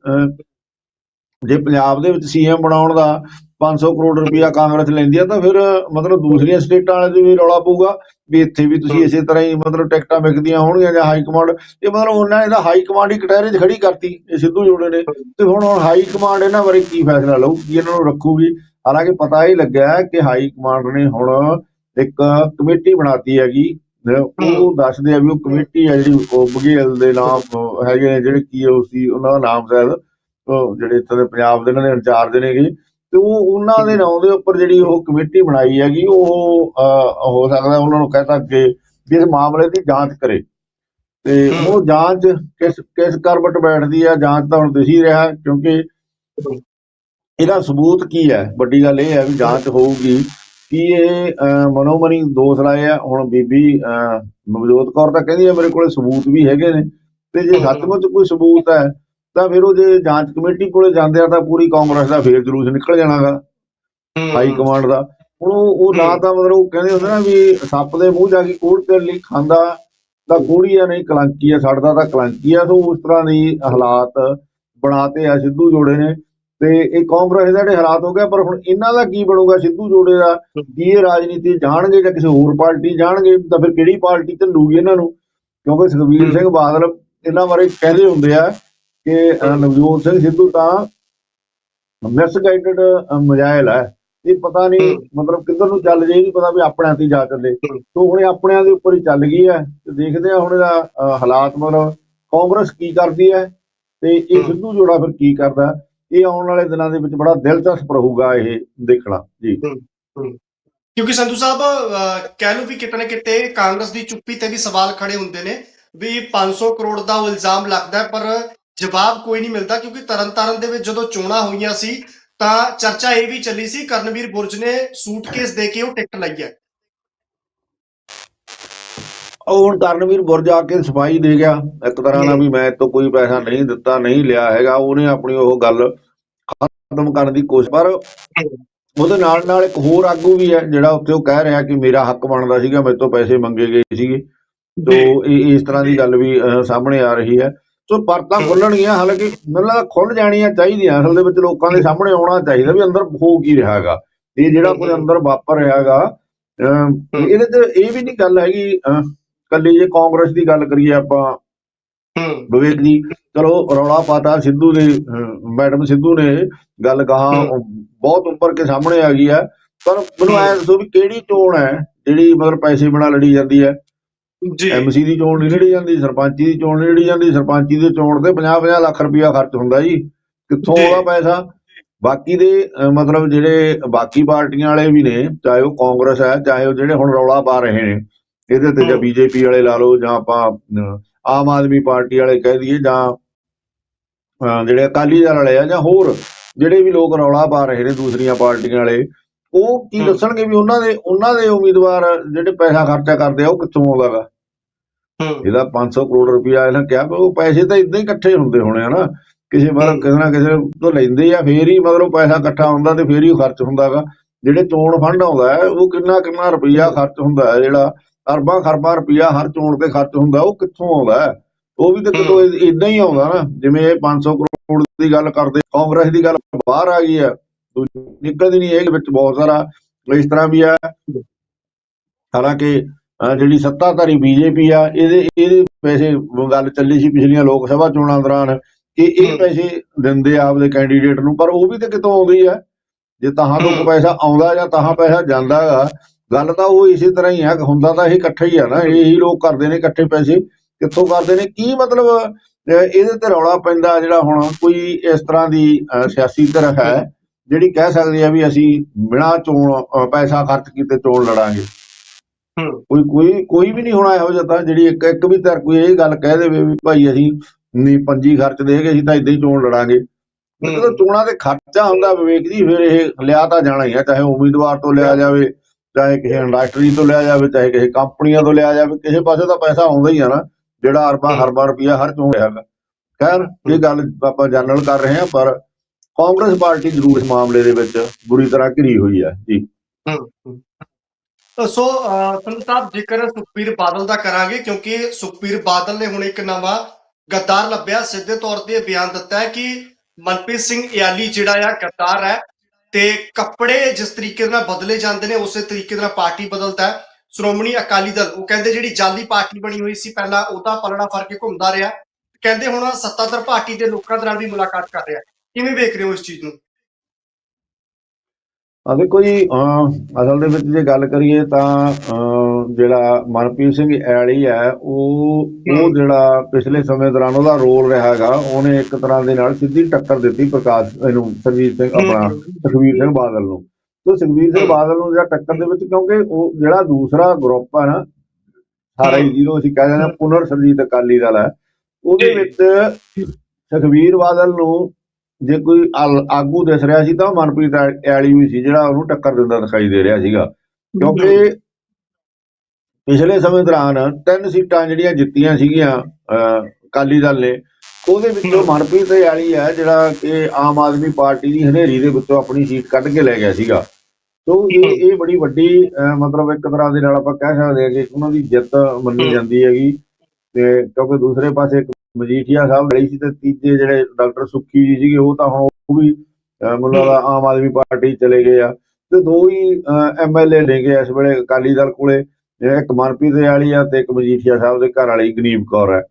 ਜੇ ਪੰਜਾਬ ਦੇ ਵਿੱਚ ਸੀਐਮ ਬਣਾਉਣ ਦਾ 500 ਕਰੋੜ ਰੁਪਇਆ ਕਾਂਗਰਸ ਲੈਂਦੀ ਆ ਤਾਂ ਫਿਰ ਮਤਲਬ ਦੂਸਰੀਆਂ ਸਟੇਟਾਂ ਵਾਲੇ ਦੇ ਵੀ ਰੌਲਾ ਪਊਗਾ। ਵੀ ਇੱਥੇ ਵੀ ਤੁਸੀਂ ਇਸੇ ਤਰ੍ਹਾਂ ਹੀ ਮਤਲਬ ਟਿਕਟਾਂ ਵਿਕਦੀਆਂ ਹੋਣਗੀਆਂ ਜਾਂ ਹਾਈ ਕਮਾਂਡ ਇਹ ਮਤਲਬ ਉਹਨਾਂ ਨੇ ਤਾਂ ਹਾਈ ਕਮਾਂਡ ਹੀ ਕਟਹਿਰੇ 'ਚ ਖੜੀ ਕਰਤੀ ਇਹ ਸਿੱਧੂ ਜੋੜੇ ਨੇ। ਤੇ ਹੁਣ ਹੁਣ ਹਾਈ ਕਮਾਂਡ ਇਹਨਾਂ ਬਾਰੇ ਕੀ ਫੈਸਲਾ ਲਊ ਕੀ ਇਹਨਾਂ ਨੂੰ ਰੱਖੂਗੀ? ਹਾਲਾਂਕਿ ਪਤਾ ਹੀ ਲੱਗਿਆ ਕਿ ਹਾਈ ਕਮਾਂਡ ਨੇ ਹੁਣ ਇੱਕ ਕਮੇਟੀ ਬਣਾਤੀ ਹੈਗੀ ਉਹ ਦੱਸਦੇ ਆ ਵੀ ਉਹ ਕਮੇਟੀ ਹੈ ਜਿਹੜੀ ਉਹ ਬਘੇਲ ਦੇ ਨਾਮ ਹੈਗੇ ਨੇ ਜਿਹੜੇ ਕੀ ਉਹ ਸੀ ਉਹਨਾਂ ਦਾ ਨਾਮ ਸ਼ਾਇਦ ਉਹ ਜਿਹੜੇ ਇੱਥੇ ਦੇ ਪੰਜਾਬ ਦੇ ਇਹਨਾਂ ਦੇ ਇੰਚਾਰਜ ਨੇਗੇ ਤੇ ਉਹ ਉਹਨਾਂ ਦੇ ਨਾਂ ਦੇ ਉੱਪਰ ਜਿਹੜੀ ਉਹ ਕਮੇਟੀ ਬਣਾਈ ਹੈਗੀ ਉਹ ਹੋ ਸਕਦਾ ਉਹਨਾਂ ਨੂੰ ਕਹਤਾ ਕਿ ਇਸ ਮਾਮਲੇ ਦੀ ਜਾਂਚ ਕਰੇ। ਤੇ। ਉਹ ਜਾਂਚ ਕਿਸ ਕਿਸ ਕਰਵਟ ਬੈਠਦੀ ਹੈ ਜਾਂਚ ਤਾਂ ਹੁਣ ਦਿਸ ਹੀ ਰਿਹਾ ਕਿਉਂਕਿ ਇਹਦਾ ਸਬੂਤ ਕੀ ਹੈ? ਵੱਡੀ ਗੱਲ ਇਹ ਹੈ ਵੀ ਜਾਂਚ ਹੋਊਗੀ ਕਿ ਇਹ ਮਨੋਮਨੀ ਦੋਸ਼ ਲਾਏ ਆ। ਹੁਣ ਬੀਬੀ ਨਵਜੋਤ ਕੌਰ ਤਾਂ ਕਹਿੰਦੀ ਹੈ ਮੇਰੇ ਕੋਲੇ ਸਬੂਤ ਵੀ ਹੈਗੇ ਨੇ। ਤੇ ਜੇ। ਸੱਚਮੁੱਚ ਕੋਈ ਸਬੂਤ ਹੈ ਤਾਂ ਫਿਰ ਉਹ ਜੇ ਜਾਂਚ ਕਮੇਟੀ ਕੋਲੇ ਜਾਂਦੇ ਆ ਤਾਂ ਪੂਰੀ ਕਾਂਗਰਸ ਦਾ ਫੇਰ ਜਲੂਸ ਨਿਕਲ ਜਾਣਾਗਾ। ਹਾਈ ਕਮਾਂਡ ਦਾ। ਹੁਣ ਉਹ ਨਾ। ਤਾਂ ਮਤਲਬ ਉਹ ਕਹਿੰਦੇ ਹੁੰਦੇ ਨਾ ਵੀ ਸੱਪ ਦੇ ਮੂੰਹ ਜਾ ਕੇ ਕੋੜ ਕਰ ਲਈ ਖਾਂਦਾ ਤਾਂ ਕੋੜੀ ਆ ਨਹੀਂ ਕਲੰਕੀ ਆ ਛੱਡਦਾ ਤਾਂ ਕਲੰਕੀ ਆ। ਸੋ ਉਸ ਤਰ੍ਹਾਂ ਦੀ ਹਾਲਾਤ ਬਣਾਤੇ ਆ ਸਿੱਧੂ ਜੋੜੇ ਨੇ। ਤੇ ਇਹ ਕਾਂਗਰਸ ਦੇ ਜਿਹੜੇ ਹਾਲਾਤ ਹੋ ਗਏ ਪਰ ਹੁਣ ਇਹਨਾਂ ਦਾ ਕੀ ਬਣੂਗਾ ਸਿੱਧੂ ਜੋੜੇ ਦਾ? ਕੀ ਇਹ ਰਾਜਨੀਤੀ ਜਾਣਗੇ ਜਾਂ ਕਿਸੇ ਹੋਰ ਪਾਰਟੀ ਜਾਣਗੇ? ਤਾਂ ਫਿਰ ਕਿਹੜੀ ਪਾਰਟੀ ਝੱਲੂਗੀ ਇਹਨਾਂ ਨੂੰ? ਕਿਉਂਕਿ ਸੁਖਬੀਰ ਹਮ। ਸਿੰਘ ਬਾਦਲ ਇਹਨਾਂ ਬਾਰੇ ਕਹਿੰਦੇ ਹੁੰਦੇ ਆ ਕਿ ਨਵਜੋਤ ਸਿੰਘ ਸਿੱਧੂ ਤਾਂ ਮਿਸਗਾਈਡਡ ਮਜਾਇਲ ਹੈ। ਇਹ ਪਤਾ ਨਹੀਂ। ਮਤਲਬ ਕਿੱਧਰ ਨੂੰ ਚੱਲ ਜੇ ਨਹੀਂ ਪਤਾ ਵੀ ਆਪਣਿਆਂ ਤੇ ਜਾ ਚੱਲੇ। ਤੋਂ ਹੁਣ ਆਪਣਿਆਂ ਦੇ ਉੱਪਰ ਹੀ ਚੱਲ ਗਈ ਹੈ। ਤੇ ਦੇਖਦੇ ਆ ਹੁਣ ਇਹਦਾ ਹਾਲਾਤ ਮਤਲਬ ਕਾਂਗਰਸ ਕੀ ਕਰਦੀ ਹੈ ਤੇ ਇਹ। ਸਿੱਧੂ ਜੋੜਾ ਫਿਰ ਕੀ ਕਰਦਾ। ਇਹ ਆਉਣ ਵਾਲੇ ਦਿਨਾਂ ਦੇ ਵਿੱਚ ਬੜਾ ਦਿਲਚਸਪ ਰਹੂਗਾ ਇਹ ਦੇਖਣਾ। ਜੀ। ਕਿਉਂਕਿ ਸੰਧੂ ਸਾਹਿਬ ਕਹਿ ਲਓ ਵੀ ਕਿਤੇ ਨਾ ਕਿਤੇ ਕਾਂਗਰਸ ਦੀ ਚੁੱਪੀ ਤੇ ਵੀ ਸਵਾਲ ਖੜੇ ਹੁੰਦੇ ਨੇ ਵੀ 500 ਕਰੋੜ ਦਾ ਉਹ ਇਲਜ਼ਾਮ ਲੱਗਦਾ ਪਰ ਜਵਾਬ ਕੋਈ ਨਹੀਂ ਮਿਲਦਾ ਕਿਉਂਕਿ ਤਰਨਤਾਰਨ ਦੇ ਵਿੱਚ ਜਦੋਂ ਚੋਣਾਂ ਹੋਈਆਂ ਸੀ ਤਾਂ ਚਰਚਾ ਇਹ ਵੀ ਚੱਲੀ ਸੀ ਕਰਨਵੀਰ ਬੁਰਜ ਨੇ ਸੂਟਕੇਸ ਦੇ ਕੇ ਉਹ ਟਿਕਟ ਲਈ ਹੈ। ਉਹ ਹੁਣ ਕਰਨਵੀਰ ਬੁਰਜ ਆ ਕੇ ਸਫ਼ਾਈ ਦੇ ਗਿਆ। ਇੱਕ ਤਰ੍ਹਾਂ ਨਾਲ ਵੀ ਮੈਂ ਤੋਂ ਕੋਈ ਪੈਸਾ ਨਹੀਂ ਦਿੱਤਾ ਨਹੀਂ ਲਿਆ ਹੈਗਾ। ਉਹਨੇ ਆਪਣੀ ਉਹ ਗੱਲ ਖਤਮ ਕਰਨ ਦੀ ਕੋਸ਼ਿਸ਼ ਪਰ ਉਹਦੇ ਨਾਲ ਨਾਲ ਇੱਕ ਹੋਰ ਆਗੂ ਵੀ ਹੈ ਜਿਹੜਾ ਉੱਥੇ ਉਹ ਕਹਿ ਰਿਹਾ ਕਿ ਮੇਰਾ ਹੱਕ ਬਣਦਾ ਸੀਗਾ ਮੇਰੇ ਤੋਂ ਪੈਸੇ ਮੰਗੇ ਗਏ ਸੀਗੇ। ਤੋ ਇਹ ਇਸ ਤਰ੍ਹਾਂ ਦੀ ਗੱਲ ਵੀ ਸਾਹਮਣੇ ਆ ਰਹੀ ਹੈ। ਸੋ ਪਰਤਾਂ ਖੁੱਲਣਗੀਆਂ ਹਾਲਾਂਕਿ ਮੈਨੂੰ ਲੱਗਦਾ ਖੁੱਲ ਜਾਣੀਆਂ ਚਾਹੀਦੀਆਂ ਅਸਲ ਦੇ ਵਿੱਚ ਲੋਕਾਂ ਦੇ ਸਾਹਮਣੇ ਆਉਣਾ ਚਾਹੀਦਾ ਵੀ ਅੰਦਰ ਹੋ ਕੀ ਰਿਹਾ ਹੈਗਾ। ਇਹ ਜਿਹੜਾ ਕੁਝ ਅੰਦਰ ਵਾਪਰ ਰਿਹਾ ਹੈਗਾ ਇਹਦੇ ਤੇ ਇਹ ਵੀ ਨਹੀਂ ਗੱਲ ਹੈਗੀ ਕੱਲੀ ਜੇ ਕਾਂਗਰਸ ਦੀ ਗੱਲ ਕਰੀਏ ਆਪਾਂ। ਵਿਵੇਕ ਜੀ ਚਲੋ ਰੌਲਾ ਪਾਤਾ ਸਿੱਧੂ ਦੇ ਅਹ, ਮੈਡਮ ਸਿੱਧੂ ਨੇ ਗੱਲ ਕਹਾ। ਬਹੁਤ ਉੱਪਰ ਕੇ ਸਾਹਮਣੇ ਆ ਗਈ ਹੈ। ਪਰ ਮੈਨੂੰ ਐ ਦੱਸੋ ਵੀ ਕਿਹੜੀ ਚੋਣ ਹੈ ਜਿਹੜੀ ਮਤਲਬ ਪੈਸੇ ਬਣਾ ਲੜੀ ਜਾਂਦੀ ਹੈ? ਜੀ ਐਮਸੀ ਦੀ ਚੋਣ ਨਹੀਂ ਲੜੀ ਜਾਂਦੀ ਸਰਪੰਚੀ ਦੀ ਚੋਣ ਨਹੀਂ ਲੜੀ ਜਾਂਦੀ ਸਰਪੰਚੀ ਦੀ ਚੋਣ ਤੇ 50-50 ਲੱਖ ਰੁਪਇਆ ਖਰਚ ਹੁੰਦਾ ਜੀ ਕਿੱਥੋਂ। ਆਉਂਦਾ ਪੈਸਾ ਬਾਕੀ ਦੇ ਮਤਲਬ ਜਿਹੜੇ ਬਾਕੀ ਪਾਰਟੀਆਂ ਵਾਲੇ ਵੀ ਨੇ ਚਾਹੇ ਉਹ ਕਾਂਗਰਸ ਹੈ ਚਾਹੇ ਉਹ ਜਿਹੜੇ ਹੁਣ ਰੌਲਾ ਪਾ ਰਹੇ ਨੇ ਇਹਦੇ ਤੇ ਜਾਂ। ਬੀਜੇਪੀ ਵਾਲੇ ਲਾ ਲਓ ਜਾਂ ਆਪਾਂ ਆਮ ਆਦਮੀ ਪਾਰਟੀ ਵਾਲੇ ਕਹਿ ਦਈਏ ਜਾਂ ਜਿਹੜੇ ਅਕਾਲੀ ਦਲ ਵਾਲੇ ਆ ਜਾਂ ਹੋਰ ਜਿਹੜੇ ਵੀ ਲੋਕ ਰੌਲਾ ਪਾ ਰਹੇ ਨੇ ਦੂਸਰੀਆਂ ਪਾਰਟੀਆਂ ਵਾਲੇ ਉਹ ਕੀ। ਦੱਸਣਗੇ ਵੀ ਉਹਨਾਂ ਦੇ ਉਹਨਾਂ ਦੇ ਉਮੀਦਵਾਰ ਜਿਹੜੇ ਪੈਸਾ ਖਰਚਾ ਕਰਦੇ ਆ ਉਹ ਕਿੱਥੋਂ ਆਉਂਦਾ ਗਾ? ਹੂੰ। ਇਹਦਾ 500 ਕਰੋੜ ਰੁਪਇਆ ਇਹਨਾਂ ਕਿਹਾ ਪਰ ਉਹ ਪੈਸੇ ਤਾਂ ਇਦਾਂ ਹੀ ਇਕੱਠੇ ਹੁੰਦੇ ਹੋਣੇ ਹਨਾ ਕਿਸੇ ਵਾਰ। ਕਿਸੇ ਨਾ ਕਿਸੇ ਤੋਂ ਲੈਂਦੇ ਆ ਫੇਰ ਹੀ ਮਤਲਬ ਪੈਸਾ ਇਕੱਠਾ ਹੁੰਦਾ ਤੇ ਫੇਰ ਹੀ ਖਰਚ ਹੁੰਦਾਗਾ ਜਿਹੜੇ ਚੋਣ ਫੰਡ ਆਉਂਦਾ ਉਹ ਕਿੰਨਾ ਕਿੰਨਾ ਰੁਪਈਆ ਖਰਚ ਹੁੰਦਾ ਹੈ ਜਿਹੜਾ ਅਰਬਾਂ ਖਰਬਾਂ ਰੁਪਈਆ ਹਰ ਚੋਣ ਤੇ ਖਰਚ ਹੁੰਦਾ ਉਹ ਕਿੱਥੋਂ ਆਉਂਦਾ? ਉਹ ਵੀ ਤਾਂ ਕਿਤੋਂ ਇਦਾਂ ਹੀ ਆਉਂਦਾ ਨਾ। ਜਿਵੇਂ ਇਹ 500 ਕਰੋੜ ਦੀ ਗੱਲ ਕਰਦੇ ਕਾਂਗਰਸ ਦੀ ਗੱਲ ਬਾਹਰ ਆ ਗਈ ਹੈ। ਦੂਜੀ ਨਿਕਲਦੀ ਨਹੀਂ ਇਹ ਵਿੱਚ ਬਹੁਤ ਸਾਰਾ ਇਸ ਤਰ੍ਹਾਂ ਵੀ ਆ ਹਾਲਾਂਕਿ ਜਿਹੜੀ ਸੱਤਾਧਾਰੀ ਬੀਜੇਪੀ ਆ ਇਹਦੇ ਇਹਦੇ ਪੈਸੇ ਗੱਲ ਚੱਲੀ ਸੀ ਪਿਛਲੀਆਂ ਲੋਕ ਸਭਾ ਚੋਣਾਂ ਦੌਰਾਨ ਕਿ ਇਹ। ਪੈਸੇ ਦਿੰਦੇ ਆ ਆਪਦੇ ਕੈਂਡੀਡੇਟ ਨੂੰ ਪਰ ਉਹ ਵੀ ਤਾਂ ਕਿਤੋਂ ਆਉਂਦੀ ਆ ਜੇ ਤਾਹਾਂ ਤੋਂ ਹਮ। ਪੈਸਾ ਆਉਂਦਾ ਜਾਂ ਤਾਹਾਂ ਪੈਸਾ ਜਾਂਦਾ ਗਾ ਗੱਲ ਤਾਂ ਉਹ ਇਸੇ ਤਰ੍ਹਾਂ ਹੀ ਆ ਹੁੰਦਾ ਤਾਂ ਇਹ ਇਕੱਠਾ ਹੀ ਆ ਨਾ ਇਹੀ ਲੋਕ ਕਰਦੇ ਨੇ ਇਕੱਠੇ ਪੈਸੇ ਕਿੱਥੋਂ ਕਰਦੇ ਨੇ ਕੀ ਮਤਲਬ ਇਹਦੇ ਤੇ ਰੌਲਾ ਪੈਂਦਾ ਜਿਹੜਾ ਹੁਣ ਕੋਈ ਇਸ ਤਰ੍ਹਾਂ ਦੀ ਸਿਆਸੀ ਧਿਰ ਹੈ ਜਿਹੜੀ ਕਹਿ ਸਕਦੀ ਆ ਵੀ ਅਸੀਂ ਬਿਨਾਂ ਚੋਣ ਪੈਸਾ ਖਰਚ ਕੀਤੇ ਚੋਣ ਲੜਾਂਗੇ। ਹੂੰ। ਕੋਈ ਕੋਈ ਕੋਈ ਵੀ ਨਹੀਂ ਹੋਣਾ ਇਹੋ ਜਿਹਾ ਤਾਂ ਜਿਹੜੀ ਇੱਕ ਇੱਕ ਵੀ ਧਿਰ ਕੋਈ ਇਹ ਗੱਲ ਕਹਿ ਦੇਵੇ ਵੀ ਭਾਈ ਅਸੀਂ ਨਹੀਂ ਪੰਜੀ ਖਰਚ ਦੇਗੇ ਅਸੀਂ ਤਾਂ ਇਦਾਂ ਹੀ ਚੋਣ ਲੜਾਂਗੇ। ਜਦੋਂ ਚੋਣਾਂ ਤੇ ਖਰਚਾ ਹੁੰਦਾ ਵਿਵੇਕ ਜੀ ਫਿਰ ਇਹ ਲਿਆ ਤਾਂ ਜਾਣਾ ਹੀ ਆ ਚਾਹੇ ਉਮੀਦਵਾਰ ਤੋਂ ਲਿਆ ਜਾਵੇ ਚਾਹੇ ਕਿਸੇ ਇੰਡਸਟਰੀ ਤੋਂ ਲਿਆ ਜਾਵੇ ਚਾਹੇ ਕਿਸੇ ਕੰਪਨੀਆਂ ਤੋਂ ਲਿਆ ਜਾਵੇ ਕਿਸੇ ਪਾਸੇ ਤਾਂ ਪੈਸਾ ਆਉਂਦਾ ਹੀ ਆ ਨਾ ਜਿਹੜਾ ਅਰਬਾਂ ਹਮ। ਹਰਬਾਂ ਰੁਪਈਆ ਹਰ ਚੋਣ ਹੈਗਾ। ਖੈਰ ਇਹ ਗੱਲ ਆਪਾਂ ਜਨਰਲ ਕਰ ਰਹੇ ਹਾਂ ਪਰ ਕਾਂਗਰਸ ਪਾਰਟੀ ਜ਼ਰੂਰ ਇਸ ਮਾਮਲੇ ਦੇ ਵਿੱਚ ਬੁਰੀ ਤਰ੍ਹਾਂ ਘਿਰੀ ਹੋਈ ਹੈ ਜੀ। ਸੋ ਅਹ, ਸਾਹਿਬ ਜੇਕਰ ਸੁਖਬੀਰ ਬਾਦਲ ਦਾ ਕਰਾਂਗੇ ਕਿਉਂਕਿ ਸੁਖਬੀਰ ਬਾਦਲ ਨੇ ਹੁਣ ਇੱਕ ਨਵਾਂ ਗੱਦਾਰ ਲੱਭਿਆ। ਸਿੱਧੇ ਤੌਰ ਤੇ ਬਿਆਨ ਦਿੱਤਾ ਹੈ ਕਿ ਮਨਪ੍ਰੀਤ ਸਿੰਘ ਇਆਲੀ ਜਿਹੜਾ ਆ ਗੱਦਾਰ ਹੈ ਤੇ ਕੱਪੜੇ ਜਿਸ ਤਰੀਕੇ ਨਾਲ ਬਦਲੇ ਜਾਂਦੇ ਨੇ ਉਸੇ ਤਰੀਕੇ ਨਾਲ ਪਾਰਟੀ ਬਦਲਦਾ ਹੈ। ਸ਼੍ਰੋਮਣੀ ਅਕਾਲੀ ਦਲ ਉਹ ਕਹਿੰਦੇ ਜਿਹੜੀ ਜਾਲੀ ਪਾਰਟੀ ਬਣੀ ਹੋਈ ਸੀ ਪਹਿਲਾਂ ਉਹਦਾ ਪਲੜਾ ਫੜ ਕੇ ਘੁੰਮਦਾ ਰਿਹਾ। ਕਹਿੰਦੇ ਹੁਣ ਸੱਤਾਧਰ ਪਾਰਟੀ ਦੇ ਲੋਕਾਂ ਦੇ ਨਾਲ ਵੀ ਮੁਲਾਕਾਤ ਕਰ ਰਿਹਾ। ਕਿਵੇਂ ਵੇਖ ਰਹੇ ਹੋ ਇਸ ਚੀਜ਼ ਨੂੰ ਆ ਦੇਖੋ ਜੀ ਅਸਲ ਦੇ ਵਿੱਚ ਜੇ ਗੱਲ ਕਰੀਏ ਤਾਂ ਜਿਹੜਾ ਮਨਪ੍ਰੀਤ ਸਿੰਘ ਐਲੀ ਹੈ ਉਹ ਉਹ। ਜਿਹੜਾ ਪਿਛਲੇ ਸਮੇਂ ਦੌਰਾਨ ਉਹਦਾ ਰੋਲ ਰਿਹਾ ਹੈਗਾ ਉਹਨੇ ਇੱਕ ਤਰ੍ਹਾਂ ਦੇ ਨਾਲ ਸਿੱਧੀ ਟੱਕਰ ਦਿੱਤੀ ਪ੍ਰਕਾਸ਼ ਇਹਨੂੰ ਸਰਜੀਤ ਸਿੰਘ ਆਪਣਾ ਸੁਖਬੀਰ ਸਿੰਘ ਬਾਦਲ ਨੂੰ ਤੇ ਸੁਖਬੀਰ ਸਿੰਘ। ਬਾਦਲ ਨੂੰ ਜਿਹੜਾ ਟੱਕਰ ਦੇ ਵਿੱਚ ਕਿਉਂਕਿ ਉਹ ਜਿਹੜਾ ਦੂਸਰਾ ਗਰੁੱਪ ਹੈ ਨਾ ਸਾਰਾ ਹੀ। ਜਿਹਨੂੰ ਅਸੀਂ ਕਹਿੰਦੇ ਨੇ ਪੁਨਰ ਸਰਜੀਤ ਅਕਾਲੀ ਦਲ ਹੈ ਉਹਦੇ। ਵਿੱਚ ਸੁਖਬੀਰ ਬਾਦਲ ਨੂੰ ਜੇ ਕੋਈ ਆਗੂ ਦਿਸ ਰਿਹਾ ਸੀ ਤਾਂ ਮਨਪ੍ਰੀਤ ਐਲੀ ਵੀ ਸੀ ਜਿਹੜਾ ਉਹਨੂੰ ਟੱਕਰ ਦਿੰਦਾ ਦਿਖਾਈ ਦੇ ਰਿਹਾ ਸੀਗਾ। ਕਿਉਂਕਿ ਪਿਛਲੇ ਸਮੇਂ ਦੌਰਾਨ ਤਿੰਨ ਸੀਟਾਂ ਜਿਹੜੀਆਂ ਜਿੱਤੀਆਂ ਸੀਗੀਆਂ ਅਕਾਲੀ ਦਲ ਨੇ ਉਹਦੇ ਵਿੱਚੋਂ। ਮਨਪ੍ਰੀਤ ਐਲੀ ਹੈ ਜਿਹੜਾ ਕਿ ਆਮ ਆਦਮੀ ਪਾਰਟੀ ਦੀ ਹਨੇਰੀ ਦੇ ਵਿੱਚੋਂ ਆਪਣੀ ਸੀਟ ਕੱਢ ਕੇ ਲੈ ਗਿਆ ਸੀਗਾ। ਸੋ ਇਹ ਇਹ ਬੜੀ ਵੱਡੀ ਮਤਲਬ ਇੱਕ ਤਰ੍ਹਾਂ ਦੇ ਨਾਲ ਆਪਾਂ ਕਹਿ ਸਕਦੇ ਹਾਂ ਕਿ ਉਹਨਾਂ ਦੀ ਜਿੱਤ ਮੰਨੀ। ਜਾਂਦੀ ਹੈਗੀ। ਤੇ ਕਿਉਂਕਿ ਦੂਸਰੇ ਪਾਸੇ ਮਜੀਠੀਆ ਸਾਹਿਬ ਲੜੀ ਸੀ ਤੇ ਤੀਜੇ ਜਿਹੜੇ ਡਾਕਟਰ ਸੁੱਖੀ ਜੀ ਸੀਗੇ ਉਹ ਤਾਂ ਹੁਣ ਉਹ ਵੀ ਮੈਨੂੰ ਲੱਗਦਾ ਆਮ ਆਦਮੀ ਪਾਰਟੀ ਚਲੇ ਗਏ ਆ। ਤੇ ਦੋ ਹੀ ਐਮਐਲਏ ਨੇ ਗਏ ਇਸ ਵੇਲੇ ਅਕਾਲੀ ਦਲ ਕੋਲੇ ਇੱਕ ਮਨਪ੍ਰੀਤ ਵਾਲੀ ਆ ਤੇ ਇੱਕ ਮਜੀਠੀਆ ਸਾਹਿਬ ਦੇ ਘਰ ਵਾਲੀ ਗਨੀਬ ਕੌਰ ਹੈ।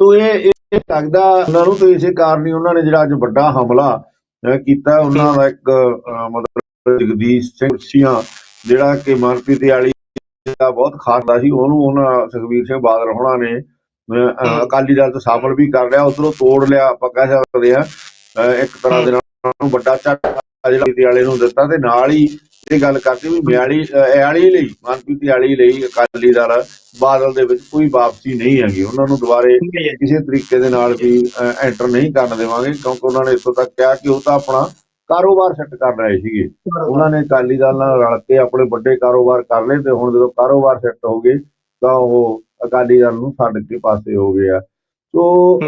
ਤੋ ਇਹ ਇਹ ਲੱਗਦਾ ਉਹਨਾਂ ਨੂੰ ਤੇ ਇਸੇ ਕਾਰਨ ਹੀ ਉਹਨਾਂ ਨੇ ਜਿਹੜਾ ਅੱਜ ਵੱਡਾ ਹਮਲਾ ਕੀਤਾ। ਉਹਨਾਂ ਦਾ ਇੱਕ ਮਤਲਬ ਜਗਦੀਸ਼ ਸਿੰਘ ਸੀਆ ਜਿਹੜਾ ਕਿ ਮਨਪ੍ਰੀਤ ਵਾਲੀ ਦਾ ਬਹੁਤ ਖਾਸ ਦਾ ਸੀ ਉਹਨੂੰ ਉਹਨਾਂ ਸੁਖਬੀਰ ਸਿੰਘ ਬਾਦਲ ਹੋਣਾ ਨੇ ਅਕਾਲੀ ਦਲ ਤੋਂ ਸ਼ਾਮਲ ਵੀ ਕਰ ਲਿਆ ਉਧਰੋਂ ਤੋੜ ਲਿਆ ਆਪਾਂ ਕਹਿ ਸਕਦੇ ਆ ਇੱਕ ਤਰ੍ਹਾਂ ਦੇ ਨਾਲ ਵੱਡਾ ਝਟਕਾ ਜਿਹੜਾ ਵਾਲੇ ਨੂੰ ਦਿੱਤਾ ਤੇ ਨਾਲ ਹੀ ਇਹ ਗੱਲ ਕਰਦੀ ਵੀ ਮਿਆਲੀ ਐਲੀ ਲਈ ਮਨਪ੍ਰੀਤ ਵਾਲੀ ਲਈ ਅਕਾਲੀ ਦਲ ਬਾਦਲ ਦੇ ਵਿੱਚ ਕੋਈ ਵਾਪਸੀ ਨਹੀਂ ਹੈਗੀ। ਉਹਨਾਂ ਨੂੰ ਦੁਬਾਰੇ ਕਿਸੇ ਤਰੀਕੇ ਦੇ ਨਾਲ ਵੀ ਐਂਟਰ ਨਹੀਂ ਕਰਨ ਦੇਵਾਂਗੇ ਕਿਉਂਕਿ ਉਹਨਾਂ ਨੇ ਇੱਥੋਂ ਤੱਕ ਕਿਹਾ ਕਿ ਉਹ ਤਾਂ ਆਪਣਾ ਕਾਰੋਬਾਰ ਸੈੱਟ ਕਰ ਰਹੇ ਸੀਗੇ। ਉਹਨਾਂ ਨੇ ਅਕਾਲੀ ਦਲ ਨਾਲ ਰਲ ਕੇ ਆਪਣੇ ਵੱਡੇ ਕਾਰੋਬਾਰ ਕਰ ਲਏ ਤੇ ਹੁਣ ਜਦੋਂ ਕਾਰੋਬਾਰ ਸੈੱਟ ਹੋ ਗਏ ਤਾਂ ਉਹ ਅਕਾਲੀ ਦਲ ਨੂੰ ਛੱਡ ਕੇ ਪਾਸੇ ਹੋ ਗਏ ਆ। ਸੋ